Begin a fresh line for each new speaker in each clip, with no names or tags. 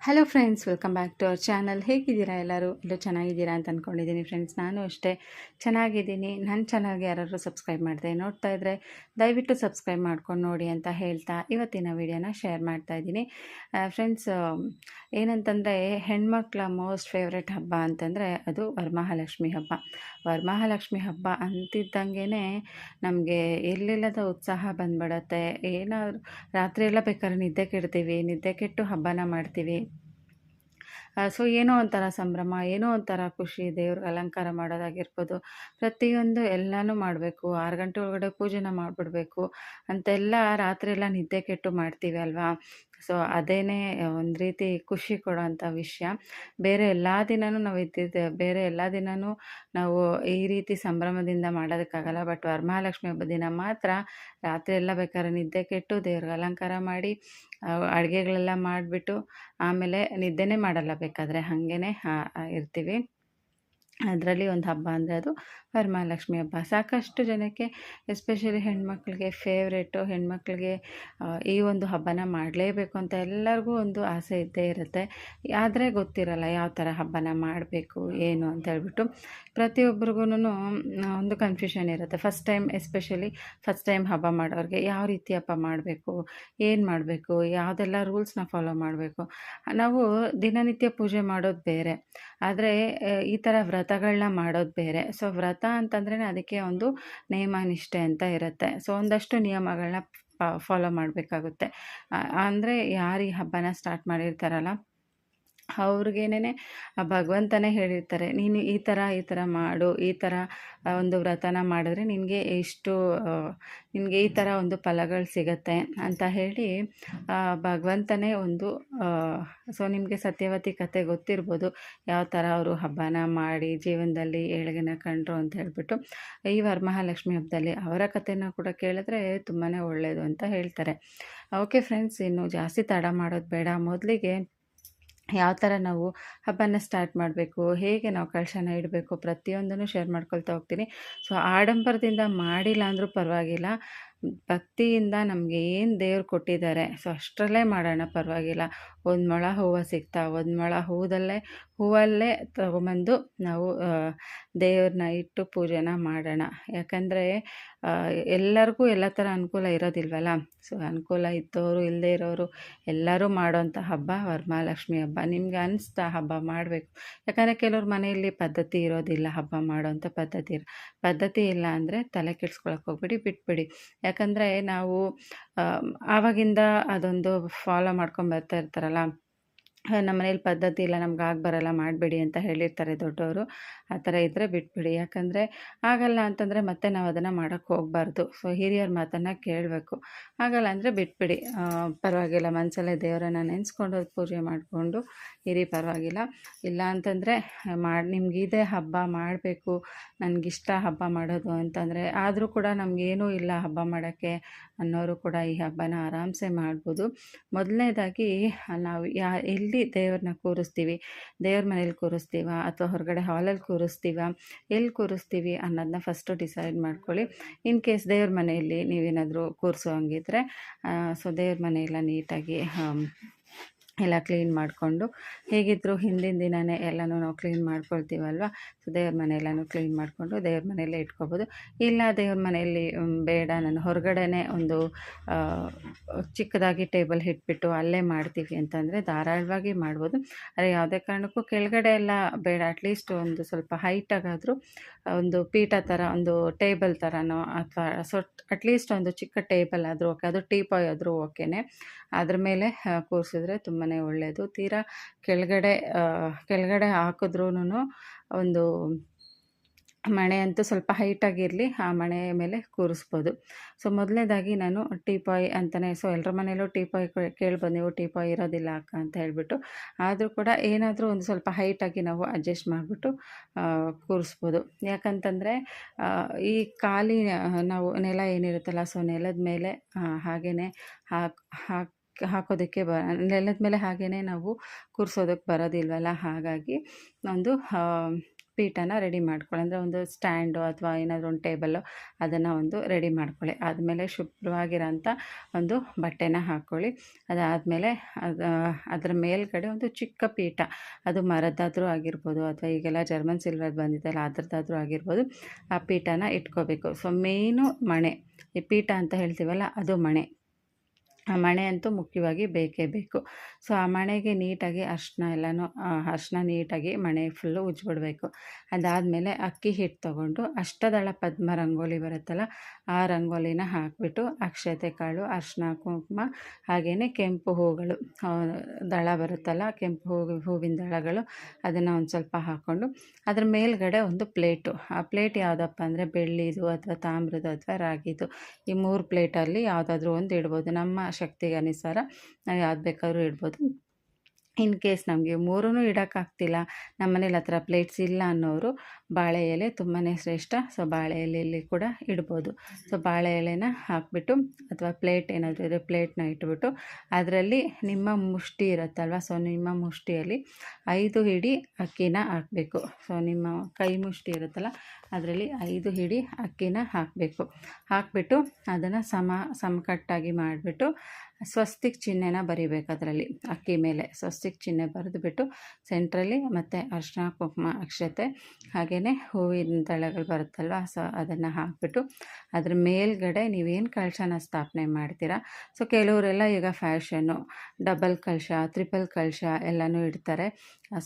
Hello friends welcome back to our channel ಹೇಗಿದ್ದೀರಾ ಎಲ್ಲರೂ? ಎಲ್ಲರೂ ಚೆನ್ನಾಗಿದ್ದೀರಾ ಅಂತ ಅಂದ್ಕೊಂಡಿದ್ದೀನಿ ಫ್ರೆಂಡ್ಸ್ ನಾನು ಅಷ್ಟೇ ಚೆನ್ನಾಗಿದ್ದೀನಿ. ನನ್ನ ಚಾನಲ್ಗೆ ಯಾರಾದರೂ ಸಬ್ಸ್ಕ್ರೈಬ್ ಮಾಡಿದೆ, ನೋಡ್ತಾ ಇದ್ದರೆ ದಯವಿಟ್ಟು ಸಬ್ಸ್ಕ್ರೈಬ್ ಮಾಡ್ಕೊಂಡು ನೋಡಿ ಅಂತ ಹೇಳ್ತಾ ಇವತ್ತಿನ ವಿಡಿಯೋನ ಶೇರ್ ಮಾಡ್ತಾ ಇದ್ದೀನಿ. ಫ್ರೆಂಡ್ಸ್ ಏನಂತಂದರೆ ಹೆಣ್ಮಕ್ಳ ಮೋಸ್ಟ್ ಫೇವ್ರೆಟ್ ಹಬ್ಬ ಅಂತಂದರೆ ಅದು ವರಮಹಾಲಕ್ಷ್ಮಿ ಹಬ್ಬ. ವರಮಹಾಲಕ್ಷ್ಮಿ ಹಬ್ಬ ಅಂತಿದ್ದಂಗೆ ನಮಗೆ ಎಲ್ಲಿಲ್ಲದ ಉತ್ಸಾಹ ಬಂದ್ಬಿಡತ್ತೆ. ಏನಾದರೂ ರಾತ್ರಿ ಎಲ್ಲ ಬೇಕಾದ್ರೆ ನಿದ್ದೆ ಕೆಡ್ತೀವಿ, ನಿದ್ದೆ ಕೆಟ್ಟು ಹಬ್ಬನ ಮಾಡ್ತೀವಿ. ಸೊ ಏನೋ ಒಂಥರ ಸಂಭ್ರಮ, ಏನೋ ಒಂಥರ ಖುಷಿ ದೇವ್ರಿಗೆ ಅಲಂಕಾರ ಮಾಡೋದಾಗಿರ್ಬೋದು. ಪ್ರತಿಯೊಂದು ಎಲ್ಲನೂ ಮಾಡಬೇಕು. ಆರು ಗಂಟೆ ಒಳಗಡೆ ಪೂಜೆನ ಮಾಡಿಬಿಡ್ಬೇಕು. ಅಂತೆಲ್ಲ ರಾತ್ರಿ ಎಲ್ಲ ನಿದ್ದೆ ಕೆಟ್ಟು ಮಾಡ್ತೀವಿ ಅಲ್ವಾ? ಸೊ, ಅದೇನೇ, ಒಂದು ರೀತಿ ಖುಷಿ ಕೊಡೋಂಥ ವಿಷಯ. ಬೇರೆ ಎಲ್ಲ ದಿನವೂ ನಾವು ಇದ್ದಿದ್ದೆ, ಬೇರೆ ಎಲ್ಲ ದಿನವೂ ನಾವು ಈ ರೀತಿ ಸಂಭ್ರಮದಿಂದ ಮಾಡೋದಕ್ಕಾಗಲ್ಲ. ಬಟ್ ವರಮಹಾಲಕ್ಷ್ಮಿ ಹಬ್ಬದ ದಿನ ಮಾತ್ರ ರಾತ್ರಿ ಎಲ್ಲ ಬೇಕಾದ್ರೆ ನಿದ್ದೆ ಕೆಟ್ಟು ದೇವ್ರಿಗೆ ಅಲಂಕಾರ ಮಾಡಿ ಅಡುಗೆಗಳೆಲ್ಲ ಮಾಡಿಬಿಟ್ಟು ಆಮೇಲೆ ನಿದ್ದೆನೇ ಮಾಡಲ್ಲ ಬೇಕಾದರೆ. ಹಾಗೇ ಇರ್ತೀವಿ. ಅದರಲ್ಲಿ ಒಂದು ಹಬ್ಬ ಅಂದರೆ ಅದು ವರಮಹಾಲಕ್ಷ್ಮಿ ಹಬ್ಬ. ಸಾಕಷ್ಟು ಜನಕ್ಕೆ ಎಸ್ಪೆಷಲಿ ಹೆಣ್ಮಕ್ಳಿಗೆ ಫೇವ್ರೇಟು ಹೆಣ್ಮಕ್ಳಿಗೆ ಈ ಒಂದು ಹಬ್ಬನ ಮಾಡಲೇಬೇಕು ಅಂತ ಎಲ್ಲರಿಗೂ ಒಂದು ಆಸೆ ಇದ್ದೇ ಇರುತ್ತೆ. ಆದರೆ ಗೊತ್ತಿರಲ್ಲ ಯಾವ ಥರ ಹಬ್ಬನ ಮಾಡಬೇಕು, ಏನು ಅಂತ ಹೇಳ್ಬಿಟ್ಟು. ಪ್ರತಿಯೊಬ್ಬರಿಗೂ ಒಂದು ಕನ್ಫ್ಯೂಷನ್ ಇರುತ್ತೆ. First time especially first time ಹಬ್ಬ ಮಾಡೋರಿಗೆ ಯಾವ ರೀತಿ ಹಬ್ಬ ಮಾಡಬೇಕು, ಏನು ಮಾಡಬೇಕು, ಯಾವುದೆಲ್ಲ ರೂಲ್ಸ್ನ ಫಾಲೋ ಮಾಡಬೇಕು. ನಾವು ದಿನನಿತ್ಯ ಪೂಜೆ ಮಾಡೋದು ಬೇರೆ. ಆದರೆ ಈ ಥರ ವ್ರತಗಳನ್ನ ಮಾಡೋದು ಬೇರೆ. ಸೊ ವ್ರತ ಅಂತಂದ್ರೆ ಅದಕ್ಕೆ ಒಂದು ನಿಯಮ ನಿಷ್ಠೆ ಅಂತ ಇರುತ್ತೆ. ಸೊ ಒಂದಷ್ಟು ನಿಯಮಗಳನ್ನ ಫಾಲೋ ಮಾಡಬೇಕಾಗುತ್ತೆ. ಅಂದರೆ ಯಾರು ಈ ಹಬ್ಬನ ಸ್ಟಾರ್ಟ್ ಮಾಡಿರ್ತಾರಲ್ಲ ಅವ್ರಿಗೇನೆ ಭಗವಂತನೇ ಹೇಳಿರ್ತಾರೆ, ನೀನು ಈ ಥರ ಈ ಥರ ಮಾಡು, ಈ ಥರ ಒಂದು ವ್ರತನ ಮಾಡಿದ್ರೆ ನಿನಗೆ ಇಷ್ಟು ನಿನಗೆ ಈ ಥರ ಒಂದು ಫಲಗಳು ಸಿಗತ್ತೆ ಅಂತ ಹೇಳಿ ಭಗವಂತನೇ ಒಂದು ಸೊ ನಿಮಗೆ ಸತ್ಯವತಿ ಕತೆ ಗೊತ್ತಿರ್ಬೋದು, ಯಾವ ಥರ ಅವರು ಹಬ್ಬನ ಮಾಡಿ ಜೀವನದಲ್ಲಿ ಏಳಿಗೆನ ಕಂಡ್ರು ಅಂತ ಹೇಳ್ಬಿಟ್ಟು, ಈ ವರಮಹಾಲಕ್ಷ್ಮಿ ಹಬ್ಬದಲ್ಲಿ ಅವರ ಕಥೆನ ಕೂಡ ಕೇಳಿದ್ರೆ ತುಂಬಾ ಒಳ್ಳೆಯದು ಅಂತ ಹೇಳ್ತಾರೆ. ಓಕೆ ಫ್ರೆಂಡ್ಸ್, ಇನ್ನು ಜಾಸ್ತಿ ತಡ ಮಾಡೋದು ಬೇಡ, ಮೊದಲಿಗೆ ಯಾವ ಥರ ನಾವು ಹಬ್ಬನ ಸ್ಟಾರ್ಟ್ ಮಾಡಬೇಕು, ಹೇಗೆ ನಾವು ಕಳಶನ ಇಡಬೇಕು ಪ್ರತಿಯೊಂದನ್ನು ಶೇರ್ ಮಾಡ್ಕೊಳ್ತಾ ಹೋಗ್ತೀನಿ. ಸೊ ಆಡಂಬರದಿಂದ ಮಾಡಿಲ್ಲ ಅಂದರೂ ಪರವಾಗಿಲ್ಲ. ಭಕ್ತಿಯಿಂದ ನಮಗೆ ಏನು ದೇವ್ರು ಕೊಟ್ಟಿದ್ದಾರೆ ಸೊ ಅಷ್ಟರಲ್ಲೇ ಮಾಡೋಣ ಪರವಾಗಿಲ್ಲ. ಒಂದು ಮೊಳ ಹೂವು ಸಿಗ್ತಾವೆ ಒಂದು ಮೊಳ ಹೂದಲ್ಲೇ ಹೂವಲ್ಲೇ ತೊಗೊಂಬಂದು ನಾವು ದೇವ್ರನ್ನ ಇಟ್ಟು ಪೂಜೆನ ಮಾಡೋಣ. ಯಾಕಂದರೆ ಎಲ್ಲರಿಗೂ ಎಲ್ಲ ಥರ ಅನುಕೂಲ ಇರೋದಿಲ್ವಲ್ಲ? ಸೊ, ಅನುಕೂಲ ಇದ್ದವರು ಇಲ್ಲದೇ ಇರೋರು ಎಲ್ಲರೂ ಮಾಡೋವಂಥ ಹಬ್ಬ, ವರಮಹಾಲಕ್ಷ್ಮಿ ಹಬ್ಬ. ನಿಮ್ಗೆ ಅನಿಸ್ತಾ ಹಬ್ಬ ಮಾಡಬೇಕು. ಯಾಕಂದರೆ ಕೆಲವ್ರ ಮನೆಯಲ್ಲಿ ಪದ್ಧತಿ ಇರೋದಿಲ್ಲ ಹಬ್ಬ ಮಾಡೋವಂಥ ಪದ್ಧತಿ ಪದ್ಧತಿ ಇಲ್ಲ ಅಂದರೆ ತಲೆ ಕೆಡ್ಸ್ಕೊಳಕ್ಕೆ ಹೋಗ್ಬಿಡಿ, ಬಿಟ್ಬಿಡಿ. ಯಾಕಂದರೆ ನಾವು ಆವಾಗಿಂದ ಅದೊಂದು ಫಾಲೋ ಮಾಡ್ಕೊಂಡು ಬರ್ತಾ ಇರ್ತಾರಲ್ಲ ನಮ್ಮ ಮನೇಲಿ ಪದ್ಧತಿ ಇಲ್ಲ ನಮ್ಗೆ ಆಗಿ ಬರಲ್ಲ ಮಾಡಬೇಡಿ ಅಂತ ಹೇಳಿರ್ತಾರೆ ದೊಡ್ಡವರು. ಆ ಥರ ಇದ್ದರೆ ಬಿಟ್ಬಿಡಿ. ಯಾಕಂದರೆ ಆಗಲ್ಲ ಅಂತಂದರೆ ಮತ್ತೆ ನಾವು ಅದನ್ನು ಮಾಡೋಕ್ಕೆ ಹೋಗಬಾರ್ದು. ಸೊ ಹಿರಿಯರ ಮಾತನ್ನು ಕೇಳಬೇಕು. ಆಗಲ್ಲ ಅಂದರೆ ಬಿಟ್ಬಿಡಿ. ಪರವಾಗಿಲ್ಲ. ಮನಸಲ್ಲೇ ದೇವರನ್ನು ನೆನೆಸ್ಕೊಂಡು ಪೂಜೆ ಮಾಡಿಕೊಂಡು ಇರಿ, ಪರವಾಗಿಲ್ಲ. ಇಲ್ಲ ಅಂತಂದರೆ ಮಾಡಿ ನಿಮಗಿದೆ ಹಬ್ಬ ಮಾಡಬೇಕು. ನನಗಿಷ್ಟ ಹಬ್ಬ ಮಾಡೋದು ಅಂತಂದರೆ ಆದರೂ ಕೂಡ ನಮಗೇನೂ ಇಲ್ಲ ಹಬ್ಬ ಮಾಡೋಕ್ಕೆ ಅನ್ನೋರು ಕೂಡ ಈ ಹಬ್ಬನ ಆರಾಮ್ಸೆ ಮಾಡ್ಬೋದು. ಮೊದಲನೇದಾಗಿ ನಾವು ಯಾ, ಎಲ್ಲಿ ದೇವ್ರನ್ನ ಕೂರಿಸ್ತೀವಿ? ದೇವ್ರ ಮನೇಲಿ ಕೂರಿಸ್ತೀವ? ಅಥವಾ ಹೊರಗಡೆ ಹಾಲಲ್ಲಿ ಎಲ್ಲಿ ಕೂರಿಸ್ತೀವಿ ಅನ್ನೋದನ್ನ ಫಸ್ಟು ಡಿಸೈಡ್ ಮಾಡ್ಕೊಳ್ಳಿ. ಇನ್ ಕೇಸ್ ದೇವ್ರ ಮನೆಯಲ್ಲಿ ನೀವೇನಾದರೂ ಕೂರಿಸೋ ಹಂಗಿದ್ರೆ ಸೊ ದೇವ್ರ ಮನೆಯೆಲ್ಲ ನೀಟಾಗಿ ಎಲ್ಲ ಕ್ಲೀನ್ ಮಾಡಿಕೊಂಡು ಹೇಗಿದ್ದರೂ ಹಿಂದಿನ ದಿನವೇ ಎಲ್ಲನೂ ನಾವು ಕ್ಲೀನ್ ಮಾಡ್ಕೊಳ್ತೀವಲ್ವ? ಸೊ, ದೇವ್ರ ಮನೆ ಎಲ್ಲನೂ ಕ್ಲೀನ್ ಮಾಡಿಕೊಂಡು ದೇವ್ರ ಮನೆಯಲ್ಲೇ ಇಟ್ಕೊಬೋದು. ಇಲ್ಲ ದೇವ್ರ ಮನೆಯಲ್ಲಿ ಬೇಡ, ನಾನು ಹೊರಗಡೆನೇ ಒಂದು ಚಿಕ್ಕದಾಗಿ ಟೇಬಲ್ ಇಟ್ಬಿಟ್ಟು ಅಲ್ಲೇ ಮಾಡ್ತೀವಿ ಅಂತಂದರೆ ಧಾರಾಳವಾಗಿ ಮಾಡ್ಬೋದು. ಆದರೆ ಯಾವುದೇ ಕಾರಣಕ್ಕೂ ಕೆಳಗಡೆ ಎಲ್ಲ ಬೇಡ. ಅಟ್ಲೀಸ್ಟ್ ಒಂದು ಸ್ವಲ್ಪ ಹೈಟಾಗಾದರೂ ಒಂದು ಪೀಠ ಥರ ಒಂದು ಟೇಬಲ್ ಥರನೋ ಅಥವಾ ಸೊ ಅಟ್ಲೀಸ್ಟ್ ಒಂದು ಚಿಕ್ಕ ಟೇಬಲ್ ಆದರೂ ಓಕೆ. ಅದು ಟೀಪಾಯ್ ಆದರೂ ಓಕೆನೇ. ಅದ್ರ ಮೇಲೆ ಕೂರಿಸಿದ್ರೆ ತುಂಬಾ ಒಳ್ಳೆಯದು. ತೀರಾ ಕೆಳಗಡೆ ಕೆಳಗಡೆ ಹಾಕಿದ್ರೂ ಒಂದು ಮಣೆ ಅಂತೂ ಸ್ವಲ್ಪ ಹೈಟಾಗಿರಲಿ ಆ ಮಣೆ ಮೇಲೆ ಕೂರಿಸ್ಬೋದು. ಸೊ ಮೊದಲನೇದಾಗಿ ನಾನು ಟೀಪಾಯ್ ಅಂತಲೇ ಸೊ ಎಲ್ಲರ ಮನೇಲೂ ಟೀಪಾಯ್ ಕೇಳ್ಬೋದು ನೀವು ಟೀಪಾಯ್ ಇರೋದಿಲ್ಲ ಅಕ್ಕ ಅಂತ ಹೇಳಿಬಿಟ್ಟು. ಆದರೂ ಕೂಡ ಏನಾದರೂ ಒಂದು ಸ್ವಲ್ಪ ಹೈಟಾಗಿ ನಾವು ಅಡ್ಜಸ್ಟ್ ಮಾಡಿಬಿಟ್ಟು ಕೂರಿಸ್ಬೋದು. ಯಾಕಂತಂದರೆ ಈ ಖಾಲಿ ನಾವು ನೆಲ ಏನಿರುತ್ತಲ್ಲ ಸೊ ನೆಲದ ಮೇಲೆ ಹಾಗೆಯೇ ಹಾಕಿ ಹಾಕಿ ಹಾಕೋದಕ್ಕೆ ಬ, ನೆಲದ ಮೇಲೆ ಹಾಗೆಯೇ ನಾವು ಕೂರಿಸೋದಕ್ಕೆ ಬರೋದಿಲ್ವಲ್ಲ? ಹಾಗಾಗಿ ಒಂದು ಪೀಠನ ರೆಡಿ ಮಾಡ್ಕೊಳ್ಳಿ. ಅಂದರೆ ಒಂದು ಸ್ಟ್ಯಾಂಡು ಅಥವಾ ಏನಾದರೂ ಒಂದು ಟೇಬಲ್ಲು ಅದನ್ನು ಒಂದು ರೆಡಿ ಮಾಡ್ಕೊಳ್ಳಿ. ಆದಮೇಲೆ ಶುಭ್ರವಾಗಿರೋಂಥ ಒಂದು ಬಟ್ಟೆನ ಹಾಕ್ಕೊಳ್ಳಿ ಅದಾದಮೇಲೆ ಅದು, ಅದರ ಮೇಲ್ಗಡೆ ಒಂದು ಚಿಕ್ಕ ಪೀಠ. ಅದು ಮರದ್ದಾದರೂ ಆಗಿರ್ಬೋದು ಅಥವಾ ಈಗೆಲ್ಲ ಜರ್ಮನ್ ಸಿಲ್ವರ್ ಬಂದಿದೆಯಲ್ಲ, ಅದ್ರದ್ದಾದರೂ ಆಗಿರ್ಬೋದು ಆ ಪೀಠನ ಇಟ್ಕೋಬೇಕು. ಸೊ ಮೇಯ್ನು ಮಣೆ. ಈ ಪೀಠ ಅಂತ ಹೇಳ್ತೀವಲ್ಲ, ಅದು ಮಣೆ. ಆ ಮಣೆ ಅಂತೂ ಮುಖ್ಯವಾಗಿ ಬೇಕೇ ಬೇಕು. ಸೊ, ಆ ಮಣೆಗೆ ನೀಟಾಗಿ ಅರ್ಶಿನ ಎಲ್ಲನೂ ಅರ್ಶಿನ ನೀಟಾಗಿ ಮಣೆ ಫುಲ್ಲು ಉಜ್ಜಿಬಿಡ್ಬೇಕು. ಅದಾದಮೇಲೆ ಅಕ್ಕಿ ಹಿಟ್ಟು ತೊಗೊಂಡು ಅಷ್ಟದಳ ಪದ್ಮ ರಂಗೋಲಿ ಬರುತ್ತಲ್ಲ, ಆ ರಂಗೋಲಿನ ಹಾಕಿಬಿಟ್ಟು ಅಕ್ಷತೆ ಕಾಳು ಅರ್ಶಿನ ಕುಂಕುಮ ಹಾಗೆಯೇ ಕೆಂಪು ಹೂಗಳು ದಳ ಬರುತ್ತಲ್ಲ, ಕೆಂಪು ಹೂ, ಹೂವಿನ ದಳಗಳು ಅದನ್ನು ಒಂದು ಸ್ವಲ್ಪ ಹಾಕ್ಕೊಂಡು ಅದ್ರ ಮೇಲ್ಗಡೆ ಒಂದು ಪ್ಲೇಟು. ಆ ಪ್ಲೇಟ್ ಯಾವುದಪ್ಪ ಅಂದರೆ ಬೆಳ್ಳಿದು ಅಥವಾ ತಾಮ್ರದ್ದು ಅಥವಾ ರಾಗಿದು ಈ ಮೂರು ಪ್ಲೇಟಲ್ಲಿ ಯಾವುದಾದ್ರೂ ಒಂದು ಇಡ್ಬೋದು. ನಮ್ಮ ಶಕ್ತಿಗೆ ಅನುಸಾರ ನಾವು ಯಾವ್ದು ಬೇಕಾದ್ರೂ ಇಡ್ಬೋದು. ಇನ್ ಕೇಸ್ ನಮಗೆ ಮೂರೂ ಇಡೋಕ್ಕಾಗ್ತಿಲ್ಲ ನಮ್ಮ ಮನೇಲಿ ಹತ್ರ ಪ್ಲೇಟ್ಸ್ ಇಲ್ಲ ಅನ್ನೋರು ಬಾಳೆ ಎಲೆ ತುಂಬಾ ಶ್ರೇಷ್ಠ ಸೊ ಬಾಳೆ ಎಲೆಯಲ್ಲಿ ಕೂಡ ಇಡ್ಬೋದು. ಸೊ ಬಾಳೆ ಎಲೆನ ಹಾಕ್ಬಿಟ್ಟು ಅಥವಾ ಪ್ಲೇಟ್ ಏನಾದರೂ ಇದ್ದರೆ ಪ್ಲೇಟ್ನ ಇಟ್ಬಿಟ್ಟು ಅದರಲ್ಲಿ ನಿಮ್ಮ ಮುಷ್ಟಿ ಇರುತ್ತಲ್ವ ಸೊ ನಿಮ್ಮ ಮುಷ್ಟಿಯಲ್ಲಿ ಐದು ಹಿಡಿ ಅಕ್ಕಿನ ಹಾಕಬೇಕು. ಸೊ ನಿಮ್ಮ ಕೈ ಮುಷ್ಟಿ ಇರುತ್ತಲ್ಲ ಅದರಲ್ಲಿ ಐದು ಹಿಡಿ ಅಕ್ಕಿನ ಹಾಕಬೇಕು. ಹಾಕಿಬಿಟ್ಟು ಅದನ್ನು ಸಮ ಸಮಕಟ್ಟಾಗಿ ಮಾಡಿಬಿಟ್ಟು ಸ್ವಸ್ತಿಕ್ ಚಿಹ್ನೆನ ಬರಿಬೇಕು ಅದರಲ್ಲಿ. ಅಕ್ಕಿ ಮೇಲೆ ಸ್ವಸ್ತಿಕ್ ಚಿಹ್ನೆ ಬರೆದುಬಿಟ್ಟು ಸೆಂಟ್ರಲ್ಲಿ ಮತ್ತು ಅರ್ಶಿನ ಕುಂಕುಮ, ಅಕ್ಷತೆ ಹಾಗೆಯೇ ಹೂವಿನ ದಳಗಳು ಬರುತ್ತಲ್ವ, ಸೊ ಅದನ್ನು ಹಾಕಿಬಿಟ್ಟು ಅದ್ರ ಮೇಲ್ಗಡೆ ನೀವೇನು ಕಳಶನ ಸ್ಥಾಪನೆ ಮಾಡ್ತೀರಾ? ಸೊ ಕೆಲವರೆಲ್ಲ ಈಗ ಫ್ಯಾಷನ್ನು, ಡಬಲ್ ಕಳಶ ತ್ರಿಪಲ್ ಕಳಶ ಎಲ್ಲನೂ ಇಡ್ತಾರೆ.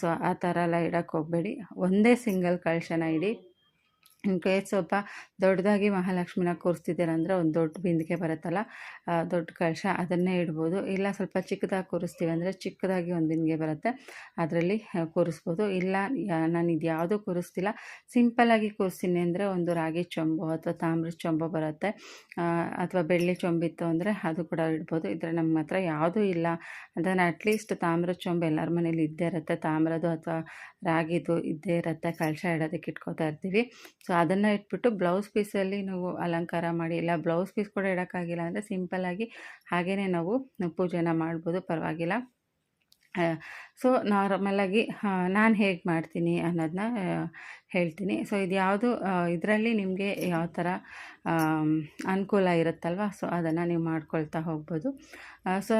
ಸೊ ಆ ಥರ ಎಲ್ಲ ಇಡೋಕ್ಕೆ ಹೋಗಬೇಡಿ. ಒಂದೇ ಸಿಂಗಲ್ ಕಳಶನ ಇಡಿ. ಇನ್ ಕೇಸ್ ಸ್ವಲ್ಪ ದೊಡ್ಡದಾಗಿ ಮಹಾಲಕ್ಷ್ಮಿನ ಕೂರಿಸ್ತಿದ್ದೀರ ಅಂದರೆ ಒಂದು ದೊಡ್ಡ ಬಿಂದಿಗೆ ಬರುತ್ತಲ್ಲ ದೊಡ್ಡ ಕಳಶ ಅದನ್ನೇ ಇಡ್ಬೋದು. ಇಲ್ಲ ಸ್ವಲ್ಪ ಚಿಕ್ಕದಾಗಿ ಕೂರಿಸ್ತೀವಿ ಅಂದರೆ ಚಿಕ್ಕದಾಗಿ ಒಂದು ಬಿಂದಿಗೆ ಬರುತ್ತೆ, ಅದರಲ್ಲಿ ಕೂರಿಸ್ಬೋದು. ಇಲ್ಲ ನಾನು ಇದು ಯಾವುದೂ ಕೂರಿಸ್ತಿಲ್ಲ. ಸಿಂಪಲ್ಲಾಗಿ ಕೂರಿಸ್ತೀನಿ ಅಂದರೆ ಒಂದು ರಾಗಿ ಚೊಂಬು ಅಥವಾ ತಾಮ್ರದ ಚೊಂಬು ಬರುತ್ತೆ ಅಥವಾ ಬೆಳ್ಳಿ ಚೊಂಬಿತ್ತು ಅಂದರೆ ಅದು ಕೂಡ ಇಡ್ಬೋದು. ಇದ್ರೆ ನಮ್ಮ ಹತ್ರ ಯಾವುದೂ ಇಲ್ಲ. ಅದನ್ನು ಅಟ್ಲೀಸ್ಟ್ ತಾಮ್ರದ ಚೊಂಬು ಎಲ್ಲರ ಮನೇಲಿ ಇದ್ದೇ ಇರುತ್ತೆ. ತಾಮ್ರದ್ದು ಅಥವಾ ರಾಗಿದು ಇದ್ದೇ ಇರುತ್ತೆ ಕಳಶ ಇಡೋದಕ್ಕೆ ಇಟ್ಕೋತಾ ಇರ್ತೀವಿ. ಸೊ ಅದನ್ನು ಇಟ್ಬಿಟ್ಟು ಬ್ಲೌಸ್ ಪೀಸಲ್ಲಿ ನಾವು ಅಲಂಕಾರ ಮಾಡಿ, ಇಲ್ಲ ಬ್ಲೌಸ್ ಪೀಸ್ ಕೂಡ ಇಡೋಕ್ಕಾಗಿಲ್ಲ, ಅಂದರೆ ಸಿಂಪಲ್ಲಾಗಿ ಹಾಗೆಯೇ ನಾವು ಪೂಜೆನ ಮಾಡ್ಬೋದು, ಪರವಾಗಿಲ್ಲ. ಸೊ ನಾರ್ಮಲಾಗಿ ನಾನು ಹೇಗೆ ಮಾಡ್ತೀನಿ ಅನ್ನೋದನ್ನ ಹೇಳ್ತೀನಿ. ಸೊ ಇದು ಯಾವುದು ಇದರಲ್ಲಿ ನಿಮಗೆ ಯಾವ ಥರ ಅನುಕೂಲ ಇರುತ್ತಲ್ವ? ಸೊ ಅದನ್ನು ನೀವು ಮಾಡ್ಕೊಳ್ತಾ ಹೋಗ್ಬೋದು. ಸೊ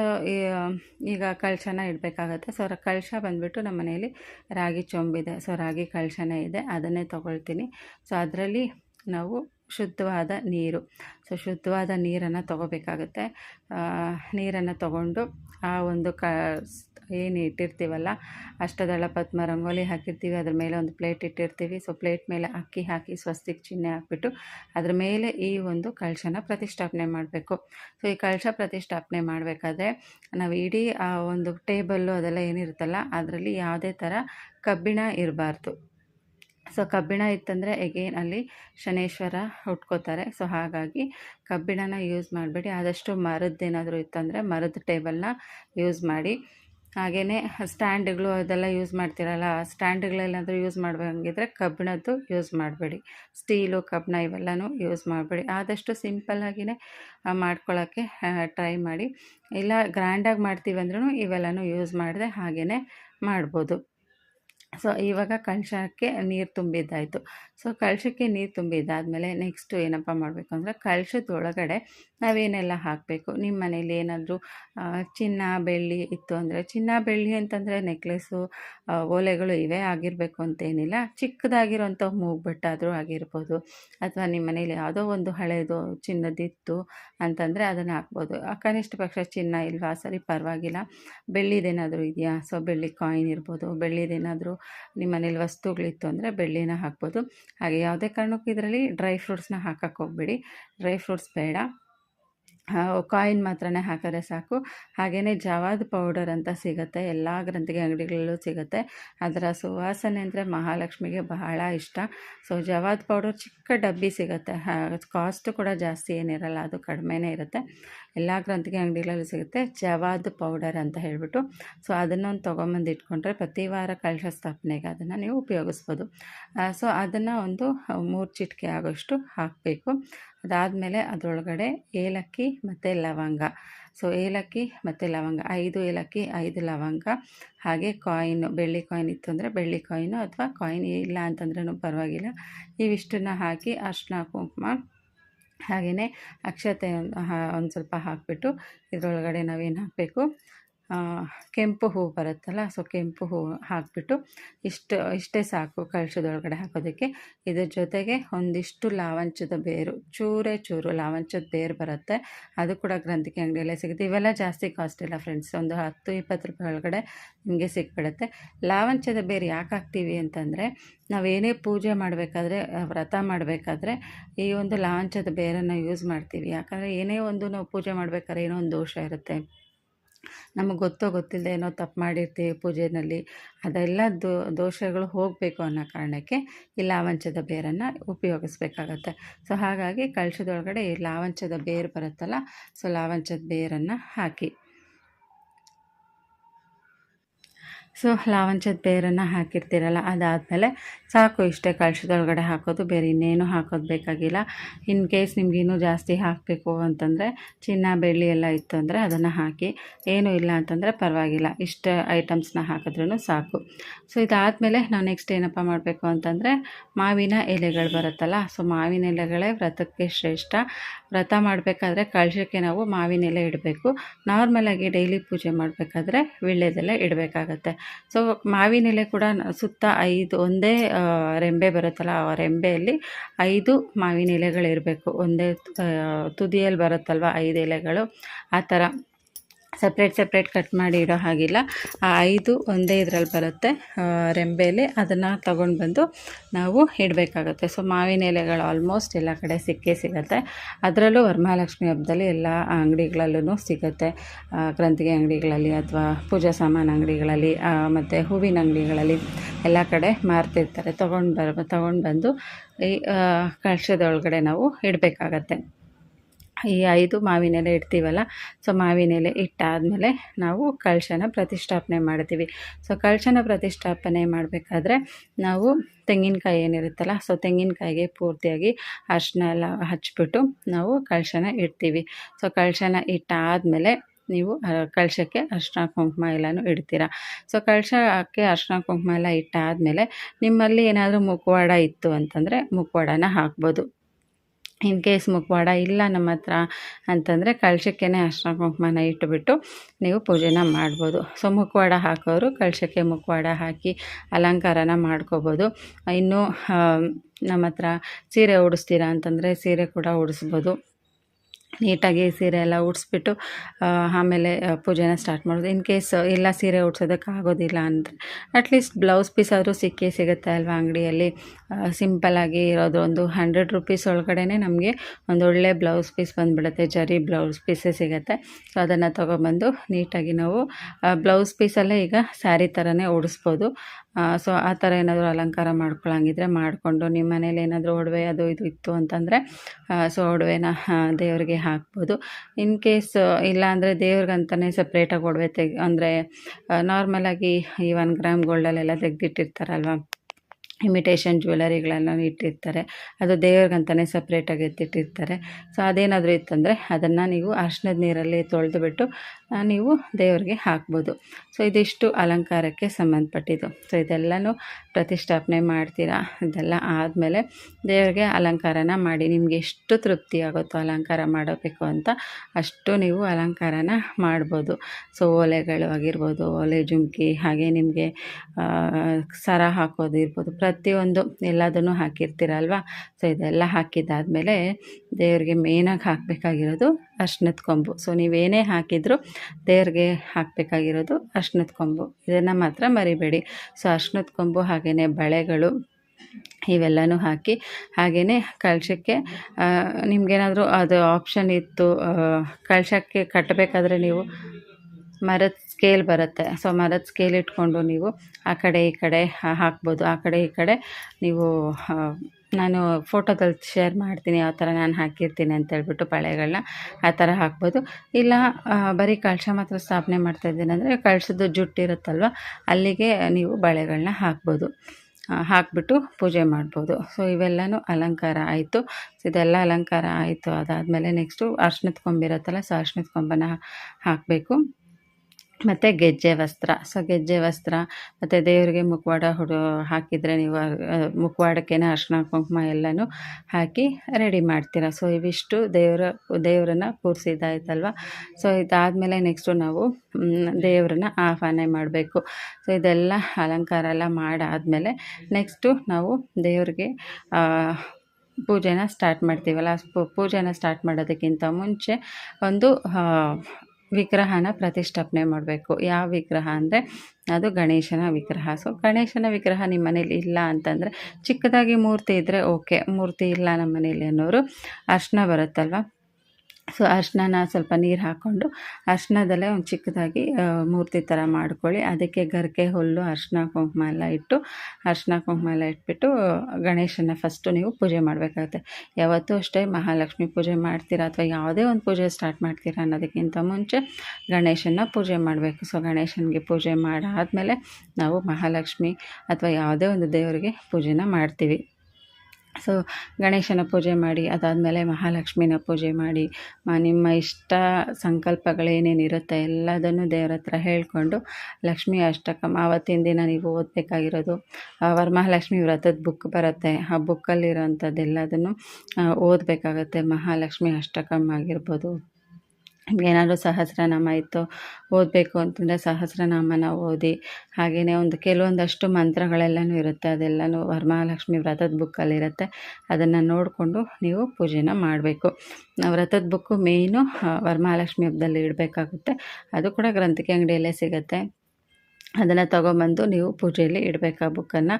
ಈಗ ಕಳಶನ ಇಡಬೇಕಾಗತ್ತೆ. ಸೊ ಕಳಶ ಬಂದುಬಿಟ್ಟು ನಮ್ಮ ಮನೆಯಲ್ಲಿ ರಾಗಿ ಚೊಂಬಿದೆ. ಸೊ ರಾಗಿ ಕಳಶನೇ ಇದೆ. ಅದನ್ನೇ ತೊಗೊಳ್ತೀನಿ. ಸೊ ಅದರಲ್ಲಿ ನಾವು ಶುದ್ಧವಾದ ನೀರು. ಸೊ ಶುದ್ಧವಾದ ನೀರನ್ನು ತಗೋಬೇಕಾಗುತ್ತೆ. ನೀರನ್ನು ತಗೊಂಡು ಆ ಒಂದು ಕ ಏನು ಇಟ್ಟಿರ್ತೀವಲ್ಲ, ಅಷ್ಟದಳ ಪದ್ಮ ರಂಗೋಲಿ ಹಾಕಿರ್ತೀವಿ. ಅದ್ರ ಮೇಲೆ ಒಂದು ಪ್ಲೇಟ್ ಇಟ್ಟಿರ್ತೀವಿ. ಸೊ ಪ್ಲೇಟ್ ಮೇಲೆ ಅಕ್ಕಿ ಹಾಕಿ ಸ್ವಸ್ತಿಕ್ ಚಿಹ್ನೆ ಹಾಕ್ಬಿಟ್ಟು ಅದ್ರ ಮೇಲೆ ಈ ಒಂದು ಕಳಶನ ಪ್ರತಿಷ್ಠಾಪನೆ ಮಾಡಬೇಕು. ಸೊ ಈ ಕಳಶ ಪ್ರತಿಷ್ಠಾಪನೆ ಮಾಡಬೇಕಾದ್ರೆ ನಾವು ಇಡೀ ಆ ಒಂದು ಟೇಬಲ್ಲು ಅದೆಲ್ಲ ಏನಿರುತ್ತಲ್ಲ, ಅದರಲ್ಲಿ ಯಾವುದೇ ಥರ ಕಬ್ಬಿಣ ಇರಬಾರ್ದು. ಸೊ ಕಬ್ಬಿಣ ಇತ್ತಂದರೆ ಎಗೇನ್ ಅಲ್ಲಿ ಶನೇಶ್ವರ ಹುಟ್ಕೋತಾರೆ. ಸೊ ಹಾಗಾಗಿ ಕಬ್ಬಿಣನ ಯೂಸ್ ಮಾಡಬೇಡಿ. ಆದಷ್ಟು ಮರದ್ದೇನಾದರೂ ಇತ್ತಂದರೆ, ಮರದ ಟೇಬಲ್ನ ಯೂಸ್ ಮಾಡಿ. ಹಾಗೆಯೇ ಸ್ಟ್ಯಾಂಡ್ಗಳು ಅದೆಲ್ಲ ಯೂಸ್ ಮಾಡ್ತೀರಲ್ಲ ಸ್ಟ್ಯಾಂಡ್ಗಳೇನಾದರೂ ಯೂಸ್ ಮಾಡಬೇಕಿದ್ರೆ ಕಬ್ಬಿಣದ್ದು ಯೂಸ್ ಮಾಡಬೇಡಿ. ಸ್ಟೀಲು ಕಬ್ಬಿಣ ಇವೆಲ್ಲನೂ ಯೂಸ್ ಮಾಡಬೇಡಿ. ಆದಷ್ಟು ಸಿಂಪಲ್ಲಾಗಿಯೇ ಮಾಡ್ಕೊಳ್ಳೋಕ್ಕೆ ಟ್ರೈ ಮಾಡಿ. ಇಲ್ಲ ಗ್ರ್ಯಾಂಡಾಗಿ ಮಾಡ್ತೀವಿ ಅಂದ್ರೂ ಇವೆಲ್ಲನೂ ಯೂಸ್ ಮಾಡಿದೆ ಹಾಗೆಯೇ ಮಾಡ್ಬೋದು. ಸೊ, ಇವಾಗ ಕಳಶಕ್ಕೆ ನೀರು ತುಂಬಿದ್ದಾಯಿತು. ಸೊ ಕಳಶಕ್ಕೆ ನೀರು ತುಂಬಿದ್ದಾದಮೇಲೆ ನೆಕ್ಸ್ಟು ಏನಪ್ಪ ಮಾಡಬೇಕು ಅಂದರೆ ಕಳಶದೊಳಗಡೆ ನಾವೇನೆಲ್ಲ ಹಾಕಬೇಕು? ನಿಮ್ಮ ಮನೇಲಿ ಏನಾದರೂ ಚಿನ್ನ, ಬೆಳ್ಳಿ ಇತ್ತು ಅಂದರೆ, ಚಿನ್ನ, ಬೆಳ್ಳಿ ಅಂತಂದರೆ ನೆಕ್ಲೆಸ್ಸು ಓಲೆಗಳು ಇವೆ, ಆಗಿರಬೇಕು ಅಂತೇನಿಲ್ಲ. ಚಿಕ್ಕದಾಗಿರೋಂಥ ಮೂಗ್ಬಟ್ಟಾದರೂ ಆಗಿರ್ಬೋದು. ಅಥವಾ ನಿಮ್ಮ ಮನೇಲಿ ಯಾವುದೋ ಒಂದು ಹಳೆಯದು ಚಿನ್ನದಿತ್ತು ಅಂತಂದರೆ ಅದನ್ನು ಹಾಕ್ಬೋದು. ಕನಿಷ್ಠ ಪಕ್ಷ ಚಿನ್ನ ಇಲ್ವಾ? ಸರಿ, ಪರವಾಗಿಲ್ಲ. ಬೆಳ್ಳಿದೇನಾದರೂ ಇದೆಯಾ? ಸೊ, ಬೆಳ್ಳಿ ಕಾಯಿನ್ ಇರ್ಬೋದು. ಬೆಳ್ಳಿದೇನಾದರೂ ನಿಮ್ಮ ಮನೇಲಿ ವಸ್ತುಗಳಿತ್ತು ಅಂದರೆ ಬೆಳ್ಳಿನ ಹಾಕ್ಬೋದು. ಹಾಗೆ ಯಾವುದೇ ಕಾರಣಕ್ಕೂ ಇದರಲ್ಲಿ ಡ್ರೈ ಫ್ರೂಟ್ಸ್ನ ಹಾಕಕ್ಕೆ ಹೋಗ್ಬೇಡಿ. ಡ್ರೈ ಫ್ರೂಟ್ಸ್ ಬೇಡ. ಕಾಯಿನ್ ಮಾತ್ರನೇ ಹಾಕಿದ್ರೆ ಸಾಕು. ಹಾಗೆಯೇ ಜವಾದ್ ಪೌಡರ್ ಅಂತ ಸಿಗುತ್ತೆ. ಎಲ್ಲ ಗ್ರಂಥಿಗೆ ಅಂಗಡಿಗಳಲ್ಲೂ ಸಿಗುತ್ತೆ. ಅದರ ಸುವಾಸನೆ ಅಂದರೆ ಮಹಾಲಕ್ಷ್ಮಿಗೆ ಬಹಳ ಇಷ್ಟ. ಸೊ ಜವಾದ್ ಪೌಡರ್ ಚಿಕ್ಕ ಡಬ್ಬಿ ಸಿಗುತ್ತೆ. ಕಾಸ್ಟ್ ಕೂಡ ಜಾಸ್ತಿ ಏನಿರಲ್ಲ, ಅದು ಕಡಿಮೆನೇ ಇರುತ್ತೆ. ಎಲ್ಲ ಗ್ರಂಥಿಗೆ ಅಂಗಡಿಗಳಲ್ಲೂ ಸಿಗುತ್ತೆ. ಜವಾದ್ ಪೌಡರ್ ಅಂತ ಹೇಳಿಬಿಟ್ಟು. ಸೊ ಅದನ್ನೊಂದು ತೊಗೊಂಬಂದು ಇಟ್ಕೊಂಡ್ರೆ ಪ್ರತಿ ವಾರ ಕಳಶ ಸ್ಥಾಪನೆಗೆ ಅದನ್ನು ನೀವು ಉಪಯೋಗಿಸ್ಬೋದು. ಸೊ ಅದನ್ನು ಒಂದು ಮೂರು ಚಿಟಿಕೆ ಆಗೋಷ್ಟು ಹಾಕಬೇಕು. ಅದಾದಮೇಲೆ ಅದರೊಳಗಡೆ ಏಲಕ್ಕಿ ಮತ್ತು ಲವಂಗ. ಸೊ ಏಲಕ್ಕಿ ಮತ್ತು ಲವಂಗ, ಐದು ಏಲಕ್ಕಿ, ಐದು ಲವಂಗ, ಹಾಗೆ ಕಾಯಿನು ಬೆಳ್ಳಿ ಕಾಯಿನ್ ಇತ್ತು ಅಂದರೆ ಬೆಳ್ಳಿ ಕಾಯಿನು ಅಥವಾ ಕಾಯಿನ್ ಇಲ್ಲ ಅಂತಂದ್ರೂ ಪರವಾಗಿಲ್ಲ. ಇವಿಷ್ಟನ್ನು ಹಾಕಿ ಅರ್ಶಿನ ಕುಂಕುಮ ಹಾಗೆಯೇ ಅಕ್ಷತೆ ಒಂದು ಸ್ವಲ್ಪ ಹಾಕಿಬಿಟ್ಟು ಇದರೊಳಗಡೆ ನಾವೇನು ಹಾಕಬೇಕು? ಕೆಂಪು ಹೂ ಬರುತ್ತಲ್ಲ ಸೊ ಕೆಂಪು ಹೂವು ಹಾಕಿಬಿಟ್ಟು ಇಷ್ಟು, ಇಷ್ಟೇ ಸಾಕು ಕಳಶದೊಳಗಡೆ ಹಾಕೋದಕ್ಕೆ. ಇದ್ರ ಜೊತೆಗೆ ಒಂದಿಷ್ಟು ಲಾವಂಚದ ಬೇರು, ಚೂರೇ ಚೂರು ಲಾವಂಚದ ಬೇರು ಬರುತ್ತೆ. ಅದು ಕೂಡ ಗ್ರಂಥಿಕೆ ಅಂಗಡಿಯಲ್ಲೇ ಸಿಗುತ್ತೆ. ಇವೆಲ್ಲ ಜಾಸ್ತಿ ಕಾಸ್ಟ್ ಇಲ್ಲ ಫ್ರೆಂಡ್ಸ್ ಒಂದು ಹತ್ತು, ಇಪ್ಪತ್ತು ರೂಪಾಯಿ ಒಳಗಡೆ ನಿಮಗೆ ಸಿಕ್ಬಿಡುತ್ತೆ. ಲಾವಂಚದ ಬೇರು ಯಾಕೆ ಹಾಕ್ತೀವಿ ಅಂತಂದರೆ ನಾವೇನೇ ಪೂಜೆ ಮಾಡಬೇಕಾದ್ರೆ, ವ್ರತ ಮಾಡಬೇಕಾದ್ರೆ ಈ ಒಂದು ಲಾವಂಚದ ಬೇರನ್ನು ಯೂಸ್ ಮಾಡ್ತೀವಿ. ಯಾಕಂದರೆ ಏನೇ ಒಂದು ನಾವು ಪೂಜೆ ಮಾಡಬೇಕಾದ್ರೆ ಏನೋ ಒಂದು ದೋಷ ಇರುತ್ತೆ. ನಮಗೆ ಗೊತ್ತೋ ಗೊತ್ತಿಲ್ಲದೆ ಏನೋ ತಪ್ಪು ಮಾಡಿರ್ತೀವಿ ಪೂಜೆಯಲ್ಲಿ ಅದೆಲ್ಲ ದೋಷಗಳು ಹೋಗಬೇಕು ಅನ್ನೋ ಕಾರಣಕ್ಕೆ ಈ ಲಾವಂಚದ ಬೇರನ್ನು ಉಪಯೋಗಿಸ್ಬೇಕಾಗತ್ತೆ. ಸೊ ಹಾಗಾಗಿ ಕಳಶದೊಳಗಡೆ ಈ ಲಾವಂಚದ ಬೇರು ಬರುತ್ತಲ್ಲ, ಸೊ ಲಾವಂಚದ ಬೇರನ್ನು ಹಾಕಿ. ಸೊ ಲಾವಂಚದ ಬೇರನ್ನು ಹಾಕಿರ್ತೀರಲ್ಲ, ಅದಾದಮೇಲೆ ಸಾಕು ಇಷ್ಟೇ ಕಳಶದೊಳಗಡೆ ಹಾಕೋದು, ಬೇರೆ ಇನ್ನೇನು ಹಾಕೋದು ಬೇಕಾಗಿಲ್ಲ. ಇನ್ ಕೇಸ್ ನಿಮ್ಗೆ ಇನ್ನೂ ಜಾಸ್ತಿ ಹಾಕಬೇಕು ಅಂತಂದರೆ, ಚಿನ್ನ, ಬೆಳ್ಳಿ ಎಲ್ಲ ಇತ್ತು ಅಂದರೆ ಅದನ್ನು ಹಾಕಿ. ಏನೂ ಇಲ್ಲ ಅಂತಂದರೆ ಪರವಾಗಿಲ್ಲ, ಇಷ್ಟು ಐಟಮ್ಸ್ನ ಹಾಕಿದ್ರೂ ಸಾಕು. ಸೊ ಇದಾದಮೇಲೆ ನಾವು ನೆಕ್ಸ್ಟ್ ಏನಪ್ಪ ಮಾಡಬೇಕು ಅಂತಂದರೆ, ಮಾವಿನ ಎಲೆಗಳು ಬರುತ್ತಲ್ಲ ಸೊ ಮಾವಿನ ಎಲೆಗಳೇ ವ್ರತಕ್ಕೆ ಶ್ರೇಷ್ಠ. ವ್ರತ ಮಾಡಬೇಕಾದ್ರೆ ಕಳಶಕ್ಕೆ ನಾವು ಮಾವಿನ ಎಲೆ ಇಡಬೇಕು ನಾರ್ಮಲಾಗಿ ಡೈಲಿ ಪೂಜೆ ಮಾಡಬೇಕಾದ್ರೆ ವೀಳ್ಯದೆಲೆ ಇಡಬೇಕಾಗತ್ತೆ. ಸೊ ಮಾವಿನ ಎಲೆ ಕೂಡ ಸುತ್ತ ಐದು, ಒಂದೇ ರೆಂಬೆ ಬರುತ್ತಲ್ಲ, ಆ ರೆಂಬೆಯಲ್ಲಿ ಐದು ಮಾವಿನ ಎಲೆಗಳಿರಬೇಕು ಒಂದೇ ತುದಿಯಲ್ಲಿ ಬರುತ್ತಲ್ವ, ಐದು ಎಲೆಗಳು. ಆ ಥರ. ಸಪ್ರೇಟ್ ಸಪ್ರೇಟ್ ಕಟ್ ಮಾಡಿ ಇಡೋ ಹಾಗಿಲ್ಲ. ಆ ಐದು ಒಂದೇ ಇದರಲ್ಲಿ ಬರುತ್ತೆ ರೆಂಬೆಯಲ್ಲಿ ಅದನ್ನು ತಗೊಂಡು ಬಂದು ನಾವು ಇಡಬೇಕಾಗುತ್ತೆ. ಸೊ ಮಾವಿನ ಎಲೆಗಳು ಆಲ್ಮೋಸ್ಟ್ ಎಲ್ಲ ಕಡೆ ಸಿಕ್ಕೇ ಸಿಗುತ್ತೆ. ಅದರಲ್ಲೂ ವರಮಹಾಲಕ್ಷ್ಮಿ ಹಬ್ಬದಲ್ಲಿ ಎಲ್ಲ ಅಂಗಡಿಗಳಲ್ಲೂ ಸಿಗುತ್ತೆ. ಗ್ರಂಥಿಗೆ ಅಂಗಡಿಗಳಲ್ಲಿ ಅಥವಾ ಪೂಜಾ ಸಾಮಾನು ಅಂಗಡಿಗಳಲ್ಲಿ ಮತ್ತು ಹೂವಿನ ಅಂಗಡಿಗಳಲ್ಲಿ ಎಲ್ಲ ಕಡೆ ಮಾರ್ತಿರ್ತಾರೆ. ತೊಗೊಂಡು ಬರ, ತೊಗೊಂಡು ಬಂದು ಈ ಕಳಶದೊಳಗಡೆ ನಾವು ಇಡಬೇಕಾಗತ್ತೆ. ಈ ಐದು ಮಾವಿನ ಎಲೆ ಇಡ್ತೀವಲ್ಲ ಸೊ ಮಾವಿನ ಎಲೆ ಇಟ್ಟಾದಮೇಲೆ ನಾವು ಕಳಶನ ಪ್ರತಿಷ್ಠಾಪನೆ ಮಾಡ್ತೀವಿ. ಸೊ ಕಳಶನ ಪ್ರತಿಷ್ಠಾಪನೆ ಮಾಡಬೇಕಾದ್ರೆ ನಾವು ತೆಂಗಿನಕಾಯಿ ಏನಿರುತ್ತಲ್ಲ ಸೊ ತೆಂಗಿನಕಾಯಿಗೆ ಪೂರ್ತಿಯಾಗಿ ಅರ್ಶಿನ ಎಲ್ಲ ಹಚ್ಬಿಟ್ಟು ನಾವು ಕಳಶನ ಇಡ್ತೀವಿ. ಸೊ ಕಳಶನ ಇಟ್ಟಾದಮೇಲೆ ನೀವು ಕಳಶಕ್ಕೆ ಅರ್ಶಿನ ಕುಂಕುಮ ಎಲ್ಲನೂ ಇಡ್ತೀರ. ಸೊ ಕಳಶಕ್ಕೆ ಅರ್ಶಿನ ಕುಂಕುಮ ಎಲ್ಲ ಇಟ್ಟಾದಮೇಲೆ ನಿಮ್ಮಲ್ಲಿ ಏನಾದರೂ ಮುಖವಾಡ ಇತ್ತು ಅಂತಂದರೆ ಮುಖವಾಡನ ಹಾಕ್ಬೋದು. ಇನ್ ಕೇಸ್ ಮುಖವಾಡ ಇಲ್ಲ ನಮ್ಮ ಹತ್ರ ಅಂತಂದರೆ ಕಳಶಕ್ಕೆ ಅಷ್ಟ ಕುಂಕುಮನ ಇಟ್ಟುಬಿಟ್ಟು ನೀವು ಪೂಜೆನ ಮಾಡ್ಬೋದು. ಸೊ ಮುಖವಾಡ ಹಾಕೋರು ಕಳಶಕ್ಕೆ ಮುಖವಾಡ ಹಾಕಿ ಅಲಂಕಾರನ ಮಾಡ್ಕೋಬೋದು. ಇನ್ನು ನಮ್ಮ ಹತ್ರ ಸೀರೆ ಉಡಿಸ್ತೀರಾ ಅಂತಂದರೆ ಸೀರೆ ಕೂಡ ಉಡಿಸ್ಬೋದು. ನೀಟಾಗಿ ಸೀರೆ ಎಲ್ಲ ಉಡಿಸ್ಬಿಟ್ಟು ಆಮೇಲೆ ಪೂಜೆನ ಸ್ಟಾರ್ಟ್ ಮಾಡೋದು. ಇನ್ ಕೇಸ್ ಎಲ್ಲ ಸೀರೆ ಉಡ್ಸೋದಕ್ಕೆ ಆಗೋದಿಲ್ಲ ಅಂದರೆ ಅಟ್ಲೀಸ್ಟ್ ಬ್ಲೌಸ್ ಪೀಸ್ ಆದರೂ ಸಿಕ್ಕೇ ಸಿಗುತ್ತೆ ಅಲ್ವಾ ಅಂಗಡಿಯಲ್ಲಿ. ಸಿಂಪಲ್ಲಾಗಿ ಇರೋದು ಒಂದು ಹಂಡ್ರೆಡ್ ರುಪೀಸ್ ಒಳಗಡೆ ನಮಗೆ ಒಂದು ಒಳ್ಳೆ ಬ್ಲೌಸ್ ಪೀಸ್ ಬಂದುಬಿಡುತ್ತೆ. ಜರಿ ಬ್ಲೌಸ್ ಪೀಸೇ ಸಿಗುತ್ತೆ. ಸೊ ಅದನ್ನು ತೊಗೊಬಂದು ನೀಟಾಗಿ ನಾವು ಬ್ಲೌಸ್ ಪೀಸಲ್ಲೇ ಈಗ ಸ್ಯಾರಿ ಥರನೇ ಉಡಿಸ್ಬೋದು. ಸೊ ಆ ಥರ ಏನಾದರೂ ಅಲಂಕಾರ ಮಾಡ್ಕೊಳ್ಳಂಗಿದ್ರೆ ಮಾಡಿಕೊಂಡು ನಿಮ್ಮ ಮನೇಲಿ ಏನಾದರೂ ಒಡವೆ ಅದು ಇದು ಇತ್ತು ಅಂತಂದರೆ ಸೊ ಒಡವೆನ ದೇವರಿಗೆ ಹಾಕ್ಬೋದು. ಇನ್ ಕೇಸ್ ಇಲ್ಲ ಅಂದರೆ ದೇವ್ರಿಗಂತಲೇ ಸಪ್ರೇಟಾಗಿ ಒಡವೆ ತೆಗೆ, ಅಂದರೆ ನಾರ್ಮಲಾಗಿ ಈ ಒನ್ ಗ್ರಾಮ್ ಗೋಲ್ಡಲ್ಲೆಲ್ಲ ತೆಗೆದಿಟ್ಟಿರ್ತಾರಲ್ವ? ಇಮಿಟೇಷನ್ ಜ್ಯುವೆಲರಿಗಳನ್ನು ಇಟ್ಟಿರ್ತಾರೆ. ಅದು ದೇವ್ರಿಗಂತಲೇ ಸಪ್ರೇಟಾಗಿ ಎತ್ತಿಟ್ಟಿರ್ತಾರೆ. ಸೊ ಅದೇನಾದರೂ ಇತ್ತಂದರೆ ಅದನ್ನು ನೀವು ಅರ್ಶಿನದ ನೀರಲ್ಲಿ ತೊಳೆದುಬಿಟ್ಟು ನೀವು ದೇವರಿಗೆ ಹಾಕ್ಬೋದು. ಸೊ ಇದಿಷ್ಟು ಅಲಂಕಾರಕ್ಕೆ ಸಂಬಂಧಪಟ್ಟಿದ್ದು. ಸೊ ಇದೆಲ್ಲನೂ ಪ್ರತಿಷ್ಠಾಪನೆ ಮಾಡ್ತೀರಾ? ಇದೆಲ್ಲ ಆದಮೇಲೆ ದೇವರಿಗೆ ಅಲಂಕಾರನ ಮಾಡಿ, ನಿಮಗೆ ಎಷ್ಟು ತೃಪ್ತಿ ಆಗುತ್ತೋ ಅಲಂಕಾರ ಮಾಡಬೇಕು ಅಂತ ಅಷ್ಟು ನೀವು ಅಲಂಕಾರನ ಮಾಡ್ಬೋದು. ಸೊ ಓಲೆಗಳು ಆಗಿರ್ಬೋದು, ಓಲೆ ಜುಮ್ಕಿ, ಹಾಗೆ ನಿಮಗೆ ಸರ ಹಾಕೋದು ಇರ್ಬೋದು. ಪ್ರತಿಯೊಂದು ಎಲ್ಲದನ್ನು ಹಾಕಿರ್ತೀರಲ್ವ ಸೊ ಇದೆಲ್ಲ ಹಾಕಿದ್ದಾದಮೇಲೆ ದೇವರಿಗೆ ಮೇನಾಗಿ ಹಾಕಬೇಕಾಗಿರೋದು ಅರ್ಶಿನದ ಕೊಂಬು. ಸೊ ನೀವೇನೇ ಹಾಕಿದರೂ ದೇವ್ರಿಗೆ ಹಾಕಬೇಕಾಗಿರೋದು ಅರ್ಶಿನದ ಕೊಂಬು. ಇದನ್ನು ಮಾತ್ರ ಮರಿಬೇಡಿ. ಸೊ ಅರ್ಶಿನದ ಕೊಂಬು ಹಾಗೆಯೇ ಬಳೆಗಳು ಇವೆಲ್ಲನೂ ಹಾಕಿ ಹಾಗೆಯೇ ಕಳಶಕ್ಕೆ ನಿಮಗೇನಾದರೂ ಅದು ಆಪ್ಷನ್ ಇತ್ತು ಕಳಶಕ್ಕೆ ಕಟ್ಟಬೇಕಾದ್ರೆ ನೀವು ಮರದ ಸ್ಕೇಲ್ ಬರುತ್ತೆ. ಸೊ ಮರದ ಸ್ಕೇಲ್ ಇಟ್ಕೊಂಡು ನೀವು ಆ ಕಡೆ ಈ ಕಡೆ ಹಾಕ್ಬೋದು. ಆ ಕಡೆ ಈ ಕಡೆ ನೀವು ನಾನು ಫೋಟೋದಲ್ಲಿ ಶೇರ್ ಮಾಡ್ತೀನಿ. ಯಾವ ಥರ ನಾನು ಹಾಕಿರ್ತೀನಿ ಅಂತೇಳ್ಬಿಟ್ಟು ಬಳೆಗಳನ್ನ ಆ ಥರ ಹಾಕ್ಬೋದು. ಇಲ್ಲ ಬರೀ ಕಳಶ ಮಾತ್ರ ಸ್ಥಾಪನೆ ಮಾಡ್ತಾಯಿದ್ದೀನಿ ಅಂದರೆ ಕಳಶದ್ದು ಜುಟ್ಟಿರುತ್ತಲ್ವ ಅಲ್ಲಿಗೆ ನೀವು ಬಳೆಗಳನ್ನ ಹಾಕ್ಬೋದು. ಹಾಕಿಬಿಟ್ಟು ಪೂಜೆ ಮಾಡ್ಬೋದು. ಸೊ ಇವೆಲ್ಲನೂ ಅಲಂಕಾರ ಆಯಿತು. ಇದೆಲ್ಲ ಅಲಂಕಾರ ಆಯಿತು. ಅದಾದಮೇಲೆ ನೆಕ್ಸ್ಟು ಅರ್ಶಿನದ ಕೊಂಬಿರುತ್ತಲ್ಲ ಸೊ ಅರ್ಶಿನದ ಕೊಂಬನ ಹಾಕಬೇಕು. ಮತ್ತು ಗೆಜ್ಜೆ ವಸ್ತ್ರ. ಸೊ ಗೆಜ್ಜೆ ವಸ್ತ್ರ ಮತ್ತು ದೇವರಿಗೆ ಮುಖವಾಡ ಹುಡು, ಹಾಕಿದರೆ ನೀವು ಮುಖವಾಡಕ್ಕೇನೆ ಅರ್ಶಿನ ಕುಂಕುಮ ಎಲ್ಲನೂ ಹಾಕಿ ರೆಡಿ ಮಾಡ್ತೀರ. ಸೊ ಇವಿಷ್ಟು ದೇವರ, ದೇವರನ್ನು ಕೂರಿಸಿದ್ದಾಯ್ತಲ್ವ? ಸೊ ಇದಾದಮೇಲೆ ನೆಕ್ಸ್ಟು ನಾವು ದೇವರನ್ನ ಆಹ್ವಾನ ಮಾಡಬೇಕು. ಸೊ ಇದೆಲ್ಲ ಅಲಂಕಾರ ಎಲ್ಲ ಮಾಡಾದಮೇಲೆ ನೆಕ್ಸ್ಟು ನಾವು ದೇವ್ರಿಗೆ ಪೂಜೆನ ಸ್ಟಾರ್ಟ್ ಮಾಡ್ತೀವಲ್ಲ. ಪೂಜೆನ ಸ್ಟಾರ್ಟ್ ಮಾಡೋದಕ್ಕಿಂತ ಮುಂಚೆ ಒಂದು ವಿಗ್ರಹನ ಪ್ರತಿಷ್ಠಾಪನೆ ಮಾಡಬೇಕು. ಯಾವ ವಿಗ್ರಹ ಅಂದರೆ ಅದು ಗಣೇಶನ ವಿಗ್ರಹ. ಸೊ ಗಣೇಶನ ವಿಗ್ರಹ ನಿಮ್ಮ ಮನೇಲಿ ಇಲ್ಲ ಅಂತಂದರೆ ಚಿಕ್ಕದಾಗಿ ಮೂರ್ತಿ ಇದ್ದರೆ ಓಕೆ ಮೂರ್ತಿ ಇಲ್ಲ ನಮ್ಮ ಮನೇಲಿ ಅನ್ನೋರು ಅರ್ಶನ ಬರುತ್ತಲ್ವ? ಸೊ ಅರ್ಶಿನ ಸ್ವಲ್ಪ ನೀರು ಹಾಕ್ಕೊಂಡು ಅರ್ಶಿನದಲ್ಲೇ ಒಂದು ಚಿಕ್ಕದಾಗಿ ಮೂರ್ತಿ ಥರ ಮಾಡ್ಕೊಳ್ಳಿ. ಅದಕ್ಕೆ ಗರಿಕೆ ಹುಲ್ಲು ಅರ್ಶಿನ ಕುಂಕುಮ ಎಲ್ಲ ಇಟ್ಟು ಅರ್ಶಿನ ಕುಂಕುಮ ಎಲ್ಲ ಇಟ್ಬಿಟ್ಟು, ಗಣೇಶನ ಫಸ್ಟು ನೀವು ಪೂಜೆ ಮಾಡಬೇಕಾಗುತ್ತೆ. ಯಾವತ್ತೂ ಅಷ್ಟೇ ಮಹಾಲಕ್ಷ್ಮಿ ಪೂಜೆ ಮಾಡ್ತೀರಾ ಅಥವಾ ಯಾವುದೇ ಒಂದು ಪೂಜೆ ಸ್ಟಾರ್ಟ್ ಮಾಡ್ತೀರಾ ಅನ್ನೋದಕ್ಕಿಂತ ಮುಂಚೆ ಗಣೇಶನ ಪೂಜೆ ಮಾಡಬೇಕು. ಸೊ ಗಣೇಶನಿಗೆ ಪೂಜೆ ಮಾಡಾದಮೇಲೆ ನಾವು ಮಹಾಲಕ್ಷ್ಮಿ ಅಥವಾ ಯಾವುದೇ ಒಂದು ದೇವರಿಗೆ ಪೂಜೆನ ಮಾಡ್ತೀವಿ. ಸೊ ಗಣೇಶನ ಪೂಜೆ ಮಾಡಿ, ಅದಾದಮೇಲೆ ಮಹಾಲಕ್ಷ್ಮಿನ ಪೂಜೆ ಮಾಡಿ ನಿಮ್ಮ ಇಷ್ಟ ಸಂಕಲ್ಪಗಳೇನೇನಿರುತ್ತೆ ಎಲ್ಲದನ್ನು ದೇವ್ರ ಹತ್ರ ಹೇಳಿಕೊಂಡು, ಲಕ್ಷ್ಮಿ ಅಷ್ಟಕಂ, ಆವತ್ತಿನ ದಿನ ನೀವು ಓದಬೇಕಾಗಿರೋದು ವರಮಹಾಲಕ್ಷ್ಮಿ ವ್ರತದ ಬುಕ್ ಬರುತ್ತೆ, ಆ ಬುಕ್ಕಲ್ಲಿರೋಂಥದ್ದೆಲ್ಲದನ್ನು ಓದಬೇಕಾಗತ್ತೆ ಮಹಾಲಕ್ಷ್ಮಿ ಅಷ್ಟಕಂ ಆಗಿರ್ಬೋದು. ಏನಾದರೂ ಸಹಸ್ರನಾಮ ಇತ್ತು, ಓದಬೇಕು ಅಂತಂದರೆ ಸಹಸ್ರನಾಮನ ಓದಿ. ಹಾಗೆಯೇ ಒಂದು ಕೆಲವೊಂದಷ್ಟು ಮಂತ್ರಗಳೆಲ್ಲನೂ ಇರುತ್ತೆ. ಅದೆಲ್ಲನೂ ವರಮಹಾಲಕ್ಷ್ಮಿ ವ್ರತದ ಬುಕ್ಕಲ್ಲಿರುತ್ತೆ ಅದನ್ನು ನೋಡಿಕೊಂಡು ನೀವು ಪೂಜೆನ ಮಾಡಬೇಕು. ವ್ರತದ ಬುಕ್ಕು ಮೇಯ್ನು ವರಮಹಾಲಕ್ಷ್ಮಿ ಹಬ್ಬದಲ್ಲಿ ಇಡಬೇಕಾಗುತ್ತೆ. ಅದು ಕೂಡ ಗ್ರಂಥಿಕೆ ಅಂಗಡಿಯಲ್ಲೇ ಸಿಗುತ್ತೆ. ಅದನ್ನು ತೊಗೊಂಬಂದು ನೀವು ಪೂಜೆಯಲ್ಲಿ ಇಡಬೇಕು ಆ ಬುಕ್ಕನ್ನು.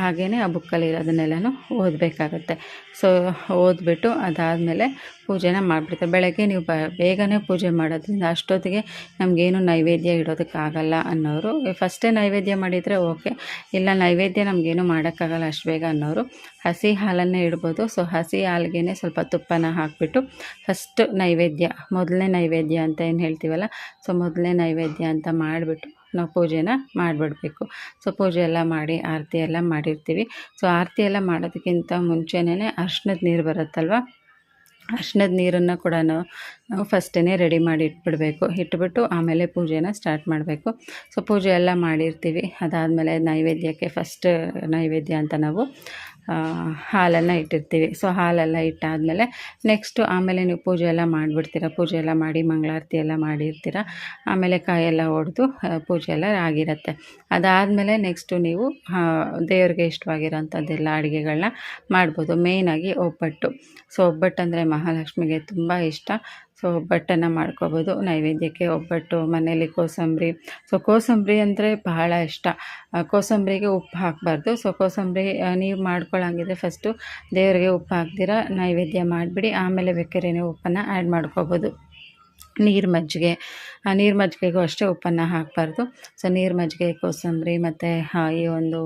ಹಾಗೆಯೇ ಆ ಬುಕ್ಕಲ್ಲಿ ಇರೋದನ್ನೆಲ್ಲನೂ ಓದಬೇಕಾಗತ್ತೆ. ಸೊ, ಓದ್ಬಿಟ್ಟು ಅದಾದಮೇಲೆ ಪೂಜೆನ ಮಾಡಿಬಿಡ್ತಾರೆ. ಬೆಳಗ್ಗೆ ನೀವು ಬ, ಬೇಗನೆ ಪೂಜೆ ಮಾಡೋದ್ರಿಂದ ಅಷ್ಟೊತ್ತಿಗೆ ನಮಗೇನು ನೈವೇದ್ಯ ಇಡೋದಕ್ಕಾಗಲ್ಲ ಅನ್ನೋರು, ಫಸ್ಟೇ ನೈವೇದ್ಯ ಮಾಡಿದರೆ ಓಕೆ. ಇಲ್ಲ, ನೈವೇದ್ಯ ನಮಗೇನು ಮಾಡೋಕ್ಕಾಗಲ್ಲ ಅಷ್ಟು ಬೇಗ ಅನ್ನೋರು, ಹಸಿ ಹಾಲನ್ನೇ ಇಡ್ಬೋದು. ಸೊ, ಹಸಿ ಹಾಲಿಗೆ ಸ್ವಲ್ಪ ತುಪ್ಪನ ಹಾಕಿಬಿಟ್ಟು ಫಸ್ಟ್ ನೈವೇದ್ಯ, ಮೊದಲನೇ ನೈವೇದ್ಯ ಅಂತ ಏನು ಹೇಳ್ತೀವಲ್ಲ? ಸೊ, ಮೊದಲನೇ ನೈವೇದ್ಯ ಅಂತ ಮಾಡಿಬಿಟ್ಟು ನಾವು ಪೂಜೆನ ಮಾಡಿಬಿಡ್ಬೇಕು. ಸೊ, ಪೂಜೆ ಎಲ್ಲ ಮಾಡಿ, ಆರತಿ ಎಲ್ಲ ಮಾಡಿರ್ತೀವಿ. ಸೊ, ಆರತಿ ಎಲ್ಲ ಮಾಡೋದಕ್ಕಿಂತ ಮುಂಚೆನೇ ಅರ್ಶಿನದ ನೀರು ಬರುತ್ತಲ್ವ? ಅರ್ಶಿನದ ನೀರನ್ನು ಕೂಡ ನಾವು ಫಸ್ಟೇ ರೆಡಿ ಮಾಡಿ ಇಟ್ಬಿಡಬೇಕು. ಇಟ್ಬಿಟ್ಟು ಆಮೇಲೆ ಪೂಜೆನ ಸ್ಟಾರ್ಟ್ ಮಾಡಬೇಕು. ಸೊ, ಪೂಜೆ ಎಲ್ಲ ಮಾಡಿರ್ತೀವಿ. ಅದಾದಮೇಲೆ ನೈವೇದ್ಯಕ್ಕೆ ಫಸ್ಟ್ ನೈವೇದ್ಯ ಅಂತ ನಾವು ಹಾಲನ್ನು ಇಟ್ಟಿರ್ತೀವಿ. ಸೊ ಹಾಲೆಲ್ಲ ಇಟ್ಟಾದಮೇಲೆ ನೆಕ್ಸ್ಟು ಆಮೇಲೆ ನೀವು ಪೂಜೆ ಎಲ್ಲ ಮಾಡಿಬಿಡ್ತೀರ? ಪೂಜೆ ಎಲ್ಲ ಮಾಡಿ, ಮಂಗಳಾರತಿ ಎಲ್ಲ ಮಾಡಿರ್ತೀರ? ಆಮೇಲೆ ಕಾಯೆಲ್ಲ ಹೊಡೆದು ಪೂಜೆ ಎಲ್ಲ ಆಗಿರುತ್ತೆ. ಅದಾದಮೇಲೆ ನೆಕ್ಸ್ಟು ನೀವು ದೇವ್ರಿಗೆ ಇಷ್ಟವಾಗಿರೋಂಥದ್ದೆಲ್ಲ ಅಡುಗೆಗಳನ್ನ ಮಾಡ್ಬೋದು. ಮೇಯ್ನಾಗಿ ಒಬ್ಬಟ್ಟು. ಸೊ ಒಬ್ಬಟ್ಟು ಅಂದರೆ ಮಹಾಲಕ್ಷ್ಮಿಗೆ ತುಂಬ ಇಷ್ಟ. ಸೊ ಒಬ್ಬಟ್ಟನ್ನು ಮಾಡ್ಕೋಬೋದು. ನೈವೇದ್ಯಕ್ಕೆ ಒಬ್ಬಟ್ಟು ಮನೇಲಿ ಕೋಸಂಬರಿ. ಸೊ ಕೋಸಂಬರಿ ಅಂದರೆ ಬಹಳ ಇಷ್ಟ. ಕೋಸಂಬರಿಗೆ ಉಪ್ಪು ಹಾಕಬಾರ್ದು. ಸೊ ಕೋಸಂಬರಿ ನೀವು ಮಾಡ್ಕೊಳ್ಳೋಂಗಿದ್ರೆ ಫಸ್ಟು ದೇವರಿಗೆ ಉಪ್ಪು ಹಾಕ್ದಿರ, ನೈವೇದ್ಯ ಮಾಡಿಬಿಡಿ. ಆಮೇಲೆ ಬೇಕಾದ್ರೆ ನೀವು ಉಪ್ಪನ್ನು ಆ್ಯಡ್ ಮಾಡ್ಕೋಬೋದು. ನೀರು ಮಜ್ಜಿಗೆ. ನೀರು ಮಜ್ಜಿಗೆಗೂ ಅಷ್ಟೇ ಉಪ್ಪನ್ನು ಹಾಕಬಾರ್ದು. ಸೊ ನೀರು ಮಜ್ಜಿಗೆ, ಕೋಸಂಬರಿ ಮತ್ತು ಈ ಒಂದು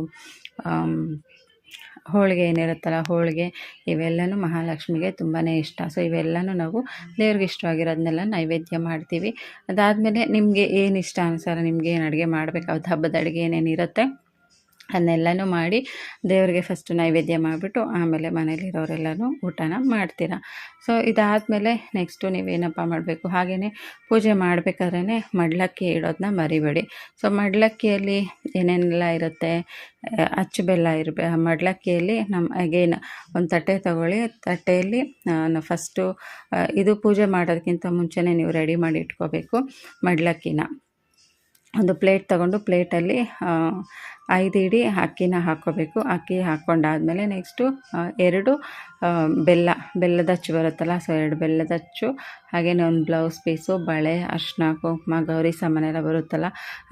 ಹೋಳಿಗೆ ಏನಿರುತ್ತಲ್ಲ, ಹೋಳಿಗೆ ಇವೆಲ್ಲನೂ ಮಹಾಲಕ್ಷ್ಮಿಗೆ ತುಂಬಾ ಇಷ್ಟ. ಸೊ ಇವೆಲ್ಲನೂ ನಾವು ದೇವ್ರಿಗೆ ಇಷ್ಟವಾಗಿರೋದನ್ನೆಲ್ಲ ನೈವೇದ್ಯ ಮಾಡ್ತೀವಿ. ಅದಾದಮೇಲೆ ನಿಮಗೆ ಏನು ಇಷ್ಟ ಅನುಸಾರ ನಿಮ್ಗೆ ಏನು ಅಡುಗೆ ಮಾಡಬೇಕಾಗುತ್ತೆ ಹಬ್ಬದ ಅಡುಗೆ ಏನೇನಿರುತ್ತೆ? ಅದನ್ನೆಲ್ಲನೂ ಮಾಡಿ ದೇವರಿಗೆ ಫಸ್ಟು ನೈವೇದ್ಯ ಮಾಡಿಬಿಟ್ಟು ಆಮೇಲೆ ಮನೇಲಿರೋರೆಲ್ಲನೂ ಊಟನ ಮಾಡ್ತೀರ. ಸೊ ಇದಾದಮೇಲೆ ನೆಕ್ಸ್ಟು ನೀವೇನಪ್ಪ ಮಾಡಬೇಕು? ಹಾಗೆಯೇ ಪೂಜೆ ಮಾಡಬೇಕಾದ್ರೇ ಮಡ್ಲಕ್ಕಿ ಇಡೋದನ್ನ ಮರಿಬೇಡಿ. ಸೊ ಮಡ್ಲಕ್ಕಿಯಲ್ಲಿ ಏನೇನೆಲ್ಲ ಇರುತ್ತೆ? ಅಚ್ಚು ಬೆಲ್ಲ ಇರಬೇ ಮಡ್ಲಕ್ಕಿಯಲ್ಲಿ ನಮ್ಮ ಅಗೇನ್ ಒಂದು ತಟ್ಟೆ ತೊಗೊಳ್ಳಿ. ತಟ್ಟೆಯಲ್ಲಿ ಫಸ್ಟು ಇದು ಪೂಜೆ ಮಾಡೋದಕ್ಕಿಂತ ಮುಂಚೆನೇ ನೀವು ರೆಡಿ ಮಾಡಿ ಇಟ್ಕೋಬೇಕು ಮಡ್ಲಕ್ಕಿನ. ಒಂದು ಪ್ಲೇಟ್ ತಗೊಂಡು ಪ್ಲೇಟಲ್ಲಿ ಐದು ಇಡಿ ಅಕ್ಕಿನ ಹಾಕ್ಕೋಬೇಕು. ಅಕ್ಕಿ ಹಾಕ್ಕೊಂಡಾದಮೇಲೆ ನೆಕ್ಸ್ಟು ಎರಡು ಬೆಲ್ಲ, ಬೆಲ್ಲದ ಅಚ್ಚು ಬರುತ್ತಲ್ಲ ಸೊ ಎರಡು ಬೆಲ್ಲದ ಅಚ್ಚು ಹಾಗೆಯೇ ಒಂದು ಬ್ಲೌಸ್ ಪೀಸು ಬಳೆ ಅರ್ಶಿನ ಕುಂಕುಮ, ಗೌರಿ ಸಾಮಾನೆಲ್ಲ ಬರುತ್ತಲ್ಲ,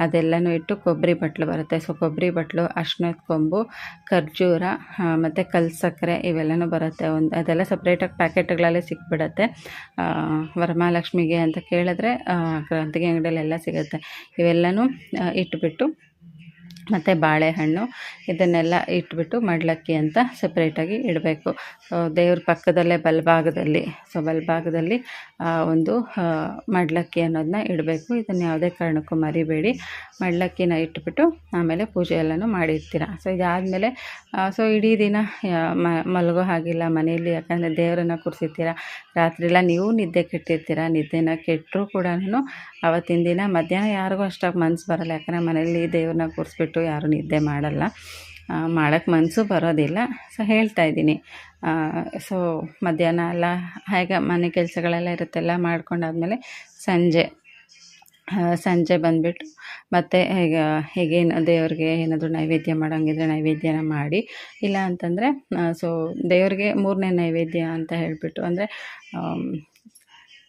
ಅದೆಲ್ಲನೂ ಇಟ್ಟು ಕೊಬ್ಬರಿ ಬಟ್ಲು ಬರುತ್ತೆ. ಸೊ ಕೊಬ್ಬರಿ ಬಟ್ಲು ಅರ್ಶಿನದ ಕೊಂಬು, ಖರ್ಜೂರ ಮತ್ತು ಕಲ್ ಸಕ್ಕರೆ ಇವೆಲ್ಲನೂ ಬರುತ್ತೆ. ಒಂದು, ಅದೆಲ್ಲ ಸಪ್ರೇಟಾಗಿ ಪ್ಯಾಕೆಟ್ಗಳಲ್ಲಿ ಸಿಕ್ಬಿಡತ್ತೆ. ವರಮಹಾಲಕ್ಷ್ಮಿಗೆ ಅಂತ ಕೇಳಿದ್ರೆ ಕ್ರಾಂತಿಗೆ ಅಂಗಡಿಯಲ್ಲೆಲ್ಲ ಸಿಗುತ್ತೆ. ಇವೆಲ್ಲನೂ ಇಟ್ಬಿಟ್ಟು ಮತ್ತು ಬಾಳೆಹಣ್ಣು ಇದನ್ನೆಲ್ಲ ಇಟ್ಬಿಟ್ಟು ಮಡ್ಲಕ್ಕಿ ಅಂತ ಸಪ್ರೇಟಾಗಿ ಇಡಬೇಕು. ದೇವ್ರ ಪಕ್ಕದಲ್ಲೇ ಬಲಭಾಗದಲ್ಲಿ ಸೊ ಬಲಭಾಗದಲ್ಲಿ ಒಂದು ಮಡ್ಲಕ್ಕಿ ಅನ್ನೋದನ್ನ ಇಡಬೇಕು. ಇದನ್ನು ಯಾವುದೇ ಕಾರಣಕ್ಕೂ ಮರಿಬೇಡಿ. ಮಡ್ಲಕ್ಕಿನ ಇಟ್ಬಿಟ್ಟು ಆಮೇಲೆ ಪೂಜೆ ಎಲ್ಲನೂ ಮಾಡಿರ್ತೀರ. ಸೊ ಇದಾದಮೇಲೆ ಸೊ ಇಡೀ ದಿನ ಮಲಗೋ ಹಾಗಿಲ್ಲ ಮನೆಯಲ್ಲಿ, ಯಾಕಂದರೆ ದೇವರನ್ನು ಕೂರಿಸಿರ್ತೀರ. ರಾತ್ರಿಯೆಲ್ಲ ನೀವು ನಿದ್ದೆ ಕೆಟ್ಟಿರ್ತೀರ. ನಿದ್ದೆನ ಕೆಟ್ಟರೂ ಕೂಡ ಅವತ್ತಿನ ದಿನ ಮಧ್ಯಾಹ್ನ ಯಾರಿಗೂ ಅಷ್ಟಾಗಿ ಮನಸ್ಸು ಬರಲ್ಲ. ಯಾಕಂದರೆ ಮನೆಯಲ್ಲಿ ದೇವ್ರನ್ನ ಕೂರಿಸ್ಬಿಟ್ಟು ಯಾರೂ ನಿದ್ದೆ ಮಾಡಲ್ಲ. ಮಾಡೋಕ್ಕೆ ಮನಸ್ಸು ಬರೋದಿಲ್ಲ. ಸೊ ಹೇಳ್ತಾ ಇದ್ದೀನಿ. ಸೊ ಮಧ್ಯಾಹ್ನ ಎಲ್ಲ ಹೇಗೆ ಮನೆ ಕೆಲಸಗಳೆಲ್ಲ ಇರುತ್ತೆಲ್ಲ ಮಾಡ್ಕೊಂಡಾದ್ಮೇಲೆ ಸಂಜೆ ಸಂಜೆ ಬಂದುಬಿಟ್ಟು ಮತ್ತು ಈಗ ಹೇಗೇನು ದೇವ್ರಿಗೆ ಏನಾದರೂ ನೈವೇದ್ಯ ಮಾಡೋಂಗಿದ್ರೆ ನೈವೇದ್ಯನ ಮಾಡಿ. ಇಲ್ಲ ಅಂತಂದರೆ ಸೊ ದೇವ್ರಿಗೆ ಮೂರನೇ ನೈವೇದ್ಯ ಅಂತ ಹೇಳಿಬಿಟ್ಟು ಅಂದರೆ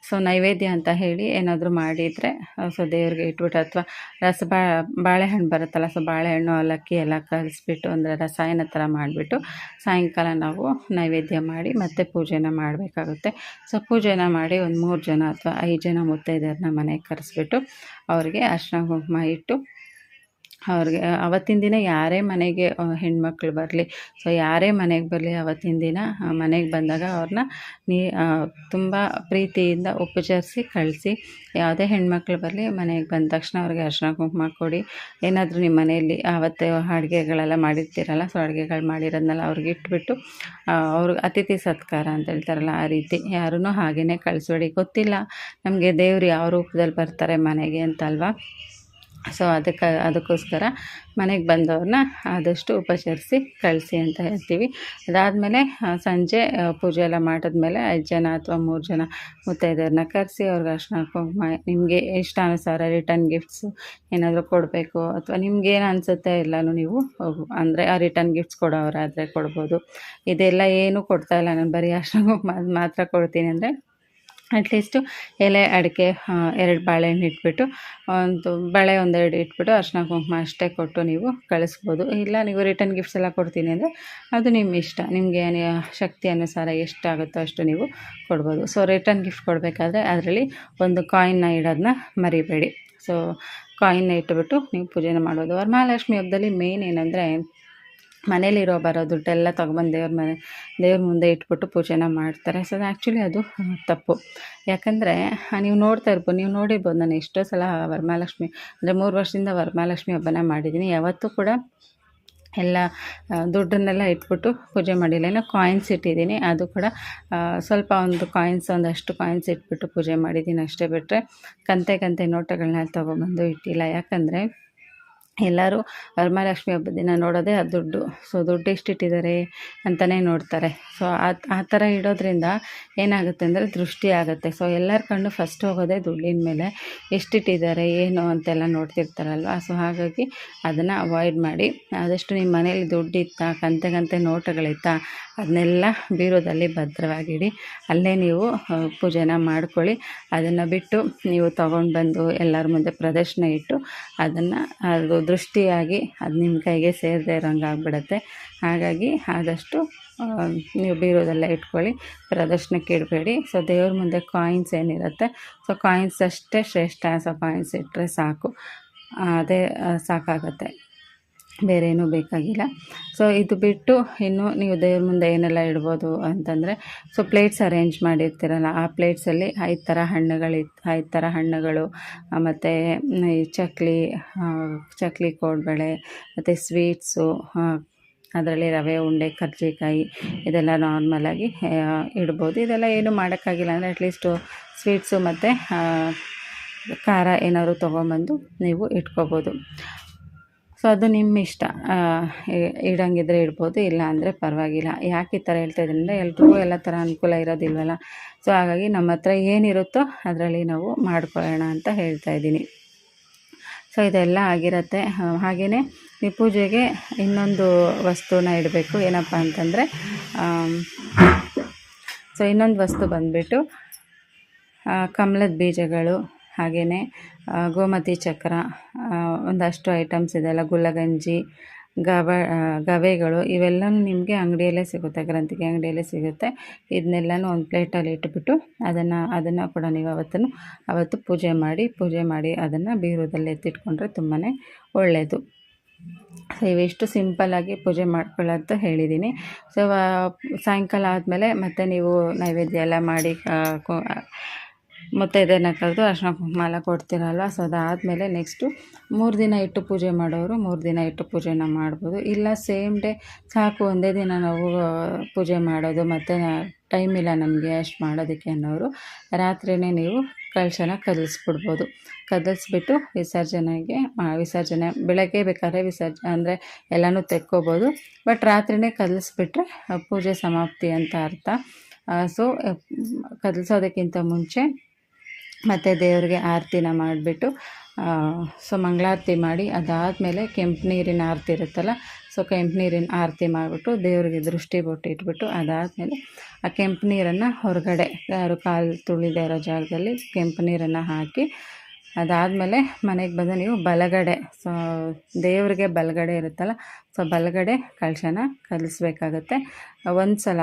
ಸೊ ನೈವೇದ್ಯ ಅಂತ ಹೇಳಿ ಏನಾದರೂ ಮಾಡಿದರೆ ಸೊ ದೇವ್ರಿಗೆ ಇಟ್ಬಿಟ್ಟು ಅಥವಾ ರಸ ಬಾ, ಬಾಳೆಹಣ್ಣು ಬರುತ್ತಲ್ಲ, ಸೊ ಬಾಳೆಹಣ್ಣು, ಅವಲಕ್ಕಿ ಎಲ್ಲ ಕಲಿಸ್ಬಿಟ್ಟು ಅಂದರೆ ರಸಾಯನ ಥರ ಮಾಡಿಬಿಟ್ಟು ಸಾಯಂಕಾಲ ನಾವು ನೈವೇದ್ಯ ಮಾಡಿ ಮತ್ತೆ ಪೂಜೆನ ಮಾಡಬೇಕಾಗುತ್ತೆ. ಸೊ ಪೂಜೆನ ಮಾಡಿ ಒಂದು ಮೂರು ಜನ ಅಥವಾ ಐದು ಜನ ಮುತ್ತೈದೆಯರನ್ನ ಮನೆಗೆ ಕರೆಸ್ಬಿಟ್ಟು ಅವರಿಗೆ ಅರ್ಶಿನ ಕುಂಕುಮ ಇಟ್ಟು ಅವ್ರಿಗೆ ಅವತ್ತಿನ ದಿನ ಯಾರೇ ಮನೆಗೆ ಹೆಣ್ಮಕ್ಳು ಬರಲಿ, ಸೊ ಯಾರೇ ಮನೆಗೆ ಬರಲಿ ಅವತ್ತಿನ ದಿನ ಮನೆಗೆ ಬಂದಾಗ ಅವ್ರನ್ನ ನೀ ತುಂಬ ಪ್ರೀತಿಯಿಂದ ಉಪಚರಿಸಿ, ಕಳಿಸಿ, ಯಾವುದೇ ಹೆಣ್ಮಕ್ಳು ಬರಲಿ ಮನೆಗೆ ಬಂದ ತಕ್ಷಣ ಅವ್ರಿಗೆ ಅರ್ಶಿನ ಕುಂಕುಮ ಕೊಡಿ, ಏನಾದರೂ ನಿಮ್ಮ ಮನೆಯಲ್ಲಿ ಆವತ್ತೇ ಅಡುಗೆಗಳೆಲ್ಲ ಮಾಡಿರ್ತೀರಲ್ಲ, ಸೊ ಅಡುಗೆಗಳು ಮಾಡಿರೋದನ್ನೆಲ್ಲ ಅವ್ರಿಗೆ ಇಟ್ಬಿಟ್ಟು ಅವ್ರ ಅತಿಥಿ ಸತ್ಕಾರ ಅಂತ ಹೇಳ್ತಾರಲ್ಲ ಆ ರೀತಿ ಯಾರೂ ಹಾಗೆಯೇ ಕಳಿಸ್ಬೇಡಿ, ಗೊತ್ತಿಲ್ಲ, ನಮಗೆ ದೇವ್ರು ಯಾವ ರೂಪದಲ್ಲಿ ಬರ್ತಾರೆ ಮನೆಗೆ ಅಂತಲ್ವಾ? ಸೊ ಅದಕ್ಕೆ, ಅದಕ್ಕೋಸ್ಕರ ಮನೆಗೆ ಬಂದವ್ರನ್ನ ಆದಷ್ಟು ಉಪಚರಿಸಿ ಕಳಿಸಿ ಅಂತ ಹೇಳ್ತೀವಿ. ಅದಾದಮೇಲೆ ಸಂಜೆ ಪೂಜೆ ಎಲ್ಲ ಮಾಡಿದ್ಮೇಲೆ ಐದು ಜನ ಅಥವಾ ಮೂರು ಜನ ಮುತ್ತೈದೆಯರನ್ನ ಕರೆಸಿ ಅವ್ರಿಗೆ ಅರ್ಶನ ಕುಂಕುಮ, ನಿಮಗೆ ಇಷ್ಟಾನುಸಾರ ರಿಟರ್ನ್ ಗಿಫ್ಟ್ಸ್ ಏನಾದರೂ ಕೊಡಬೇಕು ಅಥವಾ ನಿಮ್ಗೇನು ಅನಿಸುತ್ತೆ ಎಲ್ಲನೂ ನೀವು ಅಂದರೆ ಆ ರಿಟರ್ನ್ ಗಿಫ್ಟ್ಸ್ ಕೊಡೋರಾದರೆ ಕೊಡ್ಬೋದು. ಇದೆಲ್ಲ ಏನೂ ಕೊಡ್ತಾಯಿಲ್ಲ ನಾನು ಬರೀ ಅರ್ಶನ ಕುಂಕುಮ ಮಾತ್ರ ಕೊಡ್ತೀನಿ ಅಂದರೆ ಅಟ್ಲೀಸ್ಟು ಎಲೆ, ಅಡಿಕೆ ಎರಡು ಬಾಳೆಹಣ್ಣು ಇಟ್ಬಿಟ್ಟು, ಒಂದು ಬಳೆ ಒಂದೆರಡು ಇಟ್ಬಿಟ್ಟು ಅರ್ಶಿನ ಕುಂಕುಮ ಅಷ್ಟೇ ಕೊಟ್ಟು ನೀವು ಕಳಿಸ್ಬೋದು. ಇಲ್ಲ, ನೀವು ರಿಟರ್ನ್ ಗಿಫ್ಟ್ಸ್ ಎಲ್ಲ ಕೊಡ್ತೀನಿ ಅಂದರೆ ಅದು ನಿಮ್ಮ ಇಷ್ಟ. ನಿಮಗೆ ಶಕ್ತಿ ಅನುಸಾರ ಎಷ್ಟಾಗುತ್ತೋ ಅಷ್ಟು ನೀವು ಕೊಡ್ಬೋದು. ಸೊ ರಿಟರ್ನ್ ಗಿಫ್ಟ್ ಕೊಡಬೇಕಾದ್ರೆ ಅದರಲ್ಲಿ ಒಂದು ಕಾಯಿನ್ನ ಇಡೋದನ್ನ ಮರಿಬೇಡಿ. ಸೊ ಕಾಯಿನ್ನ ಇಟ್ಬಿಟ್ಟು ನೀವು ಪೂಜೆನ ಮಾಡ್ಬೋದು. ವರಮಹಾಲಕ್ಷ್ಮಿ ಹಬ್ಬದಲ್ಲಿ ಮೇನ್ ಏನಂದರೆ ಮನೇಲಿರೋ ಬರೋ ದುಡ್ಡೆಲ್ಲ ತೊಗೊಬಂದು ದೇವ್ರ ಮನೆ, ದೇವ್ರ ಮುಂದೆ ಇಟ್ಬಿಟ್ಟು ಪೂಜೆನ ಮಾಡ್ತಾರೆ. ಸೊ ಆ್ಯಕ್ಚುಲಿ ಅದು ತಪ್ಪು. ಯಾಕಂದರೆ ನೀವು ನೋಡ್ತಾ ಇರ್ಬೋದು, ನೀವು ನೋಡಿರ್ಬೋದು, ನಾನು ಎಷ್ಟೋ ಸಲ ವರಮಹಾಲಕ್ಷ್ಮಿ, ಅಂದರೆ ಮೂರು ವರ್ಷದಿಂದ ವರಮಹಾಲಕ್ಷ್ಮಿ ಹಬ್ಬನ ಮಾಡಿದ್ದೀನಿ. ಯಾವತ್ತೂ ಕೂಡ ಎಲ್ಲ ದುಡ್ಡನ್ನೆಲ್ಲ ಇಟ್ಬಿಟ್ಟು ಪೂಜೆ ಮಾಡಿಲ್ಲ. ಏನೋ ಕಾಯಿನ್ಸ್ ಇಟ್ಟಿದ್ದೀನಿ. ಅದು ಕೂಡ ಸ್ವಲ್ಪ ಒಂದು ಕಾಯಿನ್ಸ್ ಒಂದಷ್ಟು ಕಾಯಿನ್ಸ್ ಇಟ್ಬಿಟ್ಟು ಪೂಜೆ ಮಾಡಿದ್ದೀನಿ ಅಷ್ಟೇ ಬಿಟ್ಟರೆ ಕಂತೆ ಕಂತೆ ನೋಟಗಳನ್ನ ತೊಗೊಬಂದು ಇಟ್ಟಿಲ್ಲ. ಯಾಕಂದರೆ ಎಲ್ಲರೂ ವರಮಹಾಲಕ್ಷ್ಮಿ ಹಬ್ಬದ ದಿನ ನೋಡೋದೇ ಆ ದುಡ್ಡು. ಸೊ ದುಡ್ಡು ಎಷ್ಟಿಟ್ಟಿದ್ದಾರೆ ಅಂತಲೇ ನೋಡ್ತಾರೆ. ಸೊ ಆ ಥರ ಇಡೋದ್ರಿಂದ ಏನಾಗುತ್ತೆ ಅಂದರೆ ದೃಷ್ಟಿ ಆಗುತ್ತೆ. ಸೊ ಎಲ್ಲರ ಕಣ್ಣು ಫಸ್ಟ್ ಹೋಗೋದೇ ದುಡ್ಡಿನ ಮೇಲೆ. ಎಷ್ಟಿಟ್ಟಿದ್ದಾರೆ, ಏನು ಅಂತೆಲ್ಲ ನೋಡ್ತಿರ್ತಾರಲ್ವ? ಸೊ ಹಾಗಾಗಿ ಅದನ್ನು ಅವಾಯ್ಡ್ ಮಾಡಿ. ಆದಷ್ಟು ನಿಮ್ಮ ಮನೇಲಿ ದುಡ್ಡಿತ್ತಾ ಕಂತೆ ಕಂತೆ ನೋಟಗಳಿತ್ತಾ ಅದನ್ನೆಲ್ಲ ಬೀರೋದಲ್ಲಿ ಭದ್ರವಾಗಿಡಿ. ಅಲ್ಲೇ ನೀವು ಪೂಜೆನ ಮಾಡ್ಕೊಳ್ಳಿ. ಅದನ್ನು ಬಿಟ್ಟು ನೀವು ತೊಗೊಂಡು ಬಂದು ಎಲ್ಲರ ಮುಂದೆ ಪ್ರದರ್ಶನ ಇಟ್ಟು ಅದನ್ನು, ಅದು ದೃಷ್ಟಿಯಾಗಿ ಅದು ನಿಮ್ಮ ಕೈಗೆ ಸೇರದೆ ಇರೋಂಗೆ ಆಗ್ಬಿಡುತ್ತೆ. ಹಾಗಾಗಿ ಆದಷ್ಟು ನೀವು ಬೀರೋದೆಲ್ಲ ಇಟ್ಕೊಳ್ಳಿ ಪ್ರದರ್ಶನಕ್ಕೆ ಇಡಬೇಡಿ ಸೊ ದೇವ್ರ ಮುಂದೆ ಕಾಯಿನ್ಸ್ ಏನಿರುತ್ತೆ ಸೊ ಕಾಯಿನ್ಸ್ ಅಷ್ಟೇ ಶ್ರೇಷ್ಠ ಸೊ ಕಾಯಿನ್ಸ್ ಇಟ್ಟರೆ ಸಾಕು. ಅದೇ ಸಾಕಾಗುತ್ತೆ. ಬೇರೆ ಏನೂ ಬೇಕಾಗಿಲ್ಲ. ಸೊ ಇದು ಬಿಟ್ಟು ಇನ್ನು ನೀವು ದೇವ್ರ ಮುಂದೆ ಏನೆಲ್ಲ ಇಡ್ಬೋದು ಅಂತಂದರೆ ಸೊ ಪ್ಲೇಟ್ಸ್ ಅರೇಂಜ್ ಮಾಡಿರ್ತೀರಲ್ಲ, ಆ ಪ್ಲೇಟ್ಸಲ್ಲಿ ಐದು ಥರ ಹಣ್ಣುಗಳು ಐದು ಥರ ಹಣ್ಣುಗಳು ಮತ್ತು, ಈ ಚಕ್ಲಿ ಚಕ್ಲಿ ಕೋಡ್ಬಳೆ, ಮತ್ತು ಸ್ವೀಟ್ಸು ಅದರಲ್ಲಿ ರವೆ, ಉಂಡೆ, ಕರ್ಜಿಕಾಯಿ ಇದೆಲ್ಲ ನಾರ್ಮಲಾಗಿ ಇಡ್ಬೋದು. ಇದೆಲ್ಲ ಏನು ಮಾಡೋಕ್ಕಾಗಿಲ್ಲ ಅಂದರೆ ಅಟ್ಲೀಸ್ಟು ಸ್ವೀಟ್ಸು ಮತ್ತು ಖಾರ ಏನಾದ್ರು ತೊಗೊಂಬಂದು ನೀವು ಇಟ್ಕೋಬೋದು. ಸೊ ಅದು ನಿಮ್ಮ ಇಷ್ಟ ಇಡಂಗಿದ್ರೆ ಇಡ್ಬೋದು, ಇಲ್ಲ ಅಂದರೆ ಪರವಾಗಿಲ್ಲ. ಯಾಕೆ ಈ ಥರ ಹೇಳ್ತಾ ಅಂದರೆ ಎಲ್ರಿಗೂ ಎಲ್ಲ ಥರ ಅನುಕೂಲ ಇರೋದಿಲ್ವಲ್ಲ. ಸೊ ಹಾಗಾಗಿ ನಮ್ಮ ಹತ್ರ ಏನಿರುತ್ತೋ ಅದರಲ್ಲಿ ನಾವು ಮಾಡ್ಕೊಳ್ಳೋಣ ಅಂತ ಹೇಳ್ತಾ ಇದ್ದೀನಿ. ಸೊ, ಇದೆಲ್ಲ ಆಗಿರುತ್ತೆ. ಹಾಗೆಯೇ ಈ ಪೂಜೆಗೆ ಇನ್ನೊಂದು ವಸ್ತುನ ಇಡಬೇಕು. ಏನಪ್ಪ ಅಂತಂದರೆ ಸೊ, ಇನ್ನೊಂದು ವಸ್ತು ಬಂದುಬಿಟ್ಟು ಕಮಲದ ಬೀಜಗಳು ಹಾಗೆಯೇ ಗೋಮತಿ ಚಕ್ರ ಒಂದಷ್ಟು ಐಟಮ್ಸ್ ಇದೆಲ್ಲ ಗುಲ್ಲಗಂಜಿ ಗವ ಗವೆಗಳು ಇವೆಲ್ಲವೂ ನಿಮಗೆ ಅಂಗಡಿಯಲ್ಲೇ ಸಿಗುತ್ತೆ, ಗ್ರಂಥಿಗೆ ಅಂಗಡಿಯಲ್ಲೇ ಸಿಗುತ್ತೆ. ಇದನ್ನೆಲ್ಲನೂ ಒಂದು ಪ್ಲೇಟಲ್ಲಿ ಇಟ್ಬಿಟ್ಟು ಅದನ್ನು ಅದನ್ನು ಕೂಡ ನೀವು ಅವತ್ತು ಅವತ್ತು ಪೂಜೆ ಮಾಡಿ ಪೂಜೆ ಮಾಡಿ ಅದನ್ನು ಬೀರುದಲ್ಲಿ ಎತ್ತಿಟ್ಕೊಂಡ್ರೆ ತುಂಬಾ ಒಳ್ಳೆಯದು ಸೊ ಇವೆಷ್ಟು ಸಿಂಪಲ್ಲಾಗಿ ಪೂಜೆ ಮಾಡ್ಕೊಳ್ಳೋದು ಹೇಳಿದ್ದೀನಿ ಸೊ ಸಾಯಂಕಾಲ ಆದಮೇಲೆ ಮತ್ತೆ ನೀವು ನೈವೇದ್ಯ ಎಲ್ಲ ಮಾಡಿ ಮುತ್ತೈದೆನ ಕರೆದು ಅರ್ಶಿನ ಕುಂಕುಮ ಎಲ್ಲ ಕೊಡ್ತೀರಲ್ವ? ಸೊ ಅದಾದಮೇಲೆ ನೆಕ್ಸ್ಟು ಮೂರು ದಿನ ಇಟ್ಟು ಪೂಜೆ ಮಾಡೋರು ಮೂರು ದಿನ ಇಟ್ಟು ಪೂಜೆನ ಮಾಡ್ಬೋದು. ಇಲ್ಲ ಸೇಮ್ ಡೇ ಸಾಕು ಒಂದೇ ದಿನ ನಾವು ಪೂಜೆ ಮಾಡೋದು, ಮತ್ತು ಟೈಮ್ ಇಲ್ಲ ನಮಗೆ ಅಷ್ಟು ಮಾಡೋದಕ್ಕೆ ಅನ್ನೋರು ರಾತ್ರಿಯೇ ನೀವು ಕಳಶನ ಕದಲಿಸ್ಬಿಡ್ಬೋದು. ಕದಲಿಸ್ಬಿಟ್ಟು ವಿಸರ್ಜನೆಗೆ ವಿಸರ್ಜನೆ, ಬೆಳಗ್ಗೆ ಬೇಕಾದ್ರೆ ವಿಸರ್ಜ, ಅಂದರೆ ಎಲ್ಲನೂ ತೆಕ್ಕೋಬೋದು. ಬಟ್ ರಾತ್ರಿಯೇ ಕದಲಿಸ್ಬಿಟ್ರೆ ಪೂಜೆ ಸಮಾಪ್ತಿ ಅಂತ ಅರ್ಥ. ಸೊ ಕದಲ್ಸೋದಕ್ಕಿಂತ ಮುಂಚೆ ಮತ್ತು ದೇವರಿಗೆ ಆರತಿನ ಮಾಡಿಬಿಟ್ಟು ಸೊ ಮಂಗಳಾರತಿ ಮಾಡಿ ಅದಾದಮೇಲೆ ಕೆಂಪು ನೀರಿನ ಆರತಿ ಇರುತ್ತಲ್ಲ, ಸೊ ಕೆಂಪು ನೀರಿನ ಆರತಿ ಮಾಡಿಬಿಟ್ಟು ದೇವರಿಗೆ ದೃಷ್ಟಿ ಬೊಟ್ಟು ಇಟ್ಬಿಟ್ಟು ಅದಾದಮೇಲೆ ಆ ಕೆಂಪು ನೀರನ್ನು ಹೊರಗಡೆ, ಯಾರು ಕಾಲು ತುಳಿದೇ ಇರೋ ಜಾಗದಲ್ಲಿ ಕೆಂಪು ನೀರನ್ನು ಹಾಕಿ ಅದಾದಮೇಲೆ ಮನೆಗೆ ಬಂದು ನೀವು ಬಲಗಡೆ, ಸೊ ದೇವರಿಗೆ ಬಲಗಡೆ ಇರುತ್ತಲ್ಲ, ಸೊ ಬಲಗಡೆ ಕಳಶನ ಕಲಿಸ್ಬೇಕಾಗತ್ತೆ. ಒಂದು ಸಲ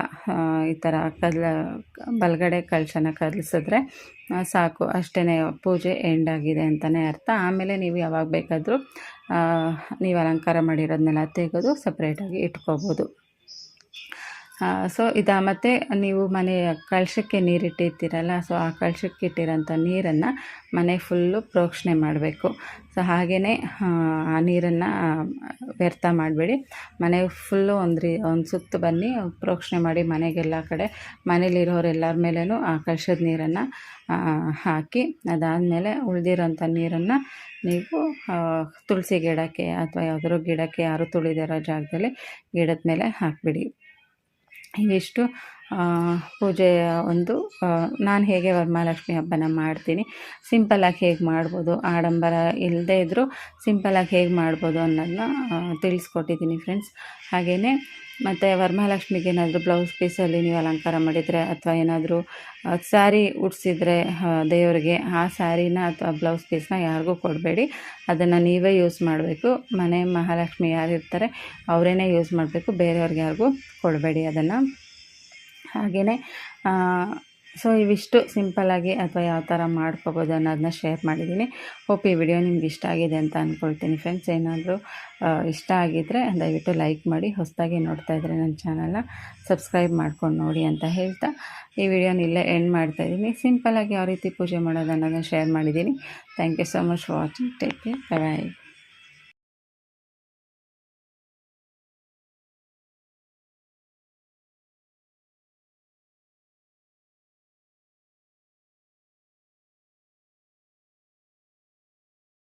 ಈ ಥರ ಕದಲ, ಬಲಗಡೆ ಕಳಶನ ಕಲಿಸಿದ್ರೆ ಸಾಕು ಅಷ್ಟೇ ಪೂಜೆ ಎಂಡ್ ಆಗಿದೆ ಅಂತಲೇ ಅರ್ಥ. ಆಮೇಲೆ ನೀವು ಯಾವಾಗ ಬೇಕಾದರೂ ನೀವು ಅಲಂಕಾರ ಮಾಡಿರೋದನ್ನೆಲ್ಲ ತೆಗೆದು ಸಪ್ರೇಟಾಗಿ ಇಟ್ಕೋಬೋದು. ಸೊ ಇದು ಮತ್ತು ನೀವು ಮನೆಯ ಕಳಶಕ್ಕೆ ನೀರಿಟ್ಟಿರ್ತೀರಲ್ಲ ಸೊ ಆ ಕಳಶಕ್ಕೆ ಇಟ್ಟಿರೋಂಥ ನೀರನ್ನು ಮನೆ ಫುಲ್ಲು ಪ್ರೋಕ್ಷಣೆ ಮಾಡಬೇಕು. ಸೊ ಹಾಗೆಯೇ ಆ ನೀರನ್ನು ವ್ಯರ್ಥ ಮಾಡಬೇಡಿ. ಮನೆ ಫುಲ್ಲು ಒಂದು ರೀ ಒಂದು ಸುತ್ತು ಬನ್ನಿ, ಪ್ರೋಕ್ಷಣೆ ಮಾಡಿ ಮನೆಗೆಲ್ಲ ಕಡೆ ಮನೇಲಿರೋರೆಲ್ಲರ ಮೇಲೂ ಆ ಕಳಶದ ನೀರನ್ನು ಹಾಕಿ, ಅದಾದಮೇಲೆ ಉಳಿದಿರೋಂಥ ನೀರನ್ನು ನೀವು ತುಳಸಿ ಗಿಡಕ್ಕೆ ಅಥವಾ ಯಾವುದಾದ್ರು ಗಿಡಕ್ಕೆ ಯಾರು ತುಳಿದಿರೋ ಜಾಗದಲ್ಲಿ ಗಿಡದ ಮೇಲೆ ಹಾಕಿಬಿಡಿ. ಇವಿಷ್ಟು ಪೂಜೆಯ ಒಂದು ನಾನು ಹೇಗೆ ವರಮಹಾಲಕ್ಷ್ಮಿ ಹಬ್ಬನ ಮಾಡ್ತೀನಿ. ಸಿಂಪಲ್ಲಾಗಿ ಹೇಗೆ ಮಾಡ್ಬೋದು, ಆಡಂಬರ ಇಲ್ಲದೇ ಇದ್ದರೂ ಸಿಂಪಲಾಗಿ ಹೇಗೆ ಮಾಡ್ಬೋದು ಅನ್ನೋದನ್ನ ತಿಳಿಸ್ಕೊಟ್ಟಿದ್ದೀನಿ ಫ್ರೆಂಡ್ಸ್ ಹಾಗೆಯೇ ಮತ್ತು ವರಮಹಾಲಕ್ಷ್ಮಿಗೆ ಏನಾದರೂ ಬ್ಲೌಸ್ ಪೀಸಲ್ಲಿ ನೀವು ಅಲಂಕಾರ ಮಾಡಿದರೆ ಅಥವಾ ಏನಾದರೂ ಸ್ಯಾರಿ ಉಡ್ಸಿದ್ರೆ ದೇವರಿಗೆ ಆ ಸ್ಯಾರಿನ ಅಥವಾ ಬ್ಲೌಸ್ ಪೀಸ್ನ ಯಾರಿಗೂ ಕೊಡಬೇಡಿ. ಅದನ್ನು ನೀವೇ ಯೂಸ್ ಮಾಡಬೇಕು. ಮನೆ ಮಹಾಲಕ್ಷ್ಮಿ ಯಾರಿರ್ತಾರೆ ಅವರೇನೇ ಯೂಸ್ ಮಾಡಬೇಕು. ಬೇರೆಯವ್ರಿಗೆ ಯಾರಿಗೂ ಕೊಡಬೇಡಿ ಅದನ್ನು. ಹಾಗೆಯೇ ಸೊ, ಇವಿಷ್ಟು ಸಿಂಪಲ್ಲಾಗಿ ಅಥವಾ ಯಾವ ಥರ ಮಾಡ್ಕೋಬೋದು ಅನ್ನೋದನ್ನ ಶೇರ್ ಮಾಡಿದ್ದೀನಿ. ಹೋಪ್ ಈ ವಿಡಿಯೋ ನಿಮ್ಗೆ ಇಷ್ಟ ಆಗಿದೆ ಅಂತ ಅಂದ್ಕೊಳ್ತೀನಿ ಫ್ರೆಂಡ್ಸ್. ಏನಾದರೂ ಇಷ್ಟ ಆಗಿದ್ದರೆ ದಯವಿಟ್ಟು ಲೈಕ್ ಮಾಡಿ, ಹೊಸದಾಗಿ ನೋಡ್ತಾ ಇದ್ದರೆ ನನ್ನ ಚಾನಲ್ನ ಸಬ್ಸ್ಕ್ರೈಬ್ ಮಾಡ್ಕೊಂಡು ನೋಡಿ ಅಂತ ಹೇಳ್ತಾ ಈ ವಿಡಿಯೋನ ಇಲ್ಲೇ ಎಂಡ್ ಮಾಡ್ತಾ ಮಾಡ್ತಾಯಿದ್ದೀನಿ ಸಿಂಪಲ್ಲಾಗಿ ಯಾವ ರೀತಿ ಪೂಜೆ ಮಾಡೋದು ಅನ್ನೋದನ್ನ ಶೇರ್ ಮಾಡಿದ್ದೀನಿ. Thank you so much watching. Take care. Bye.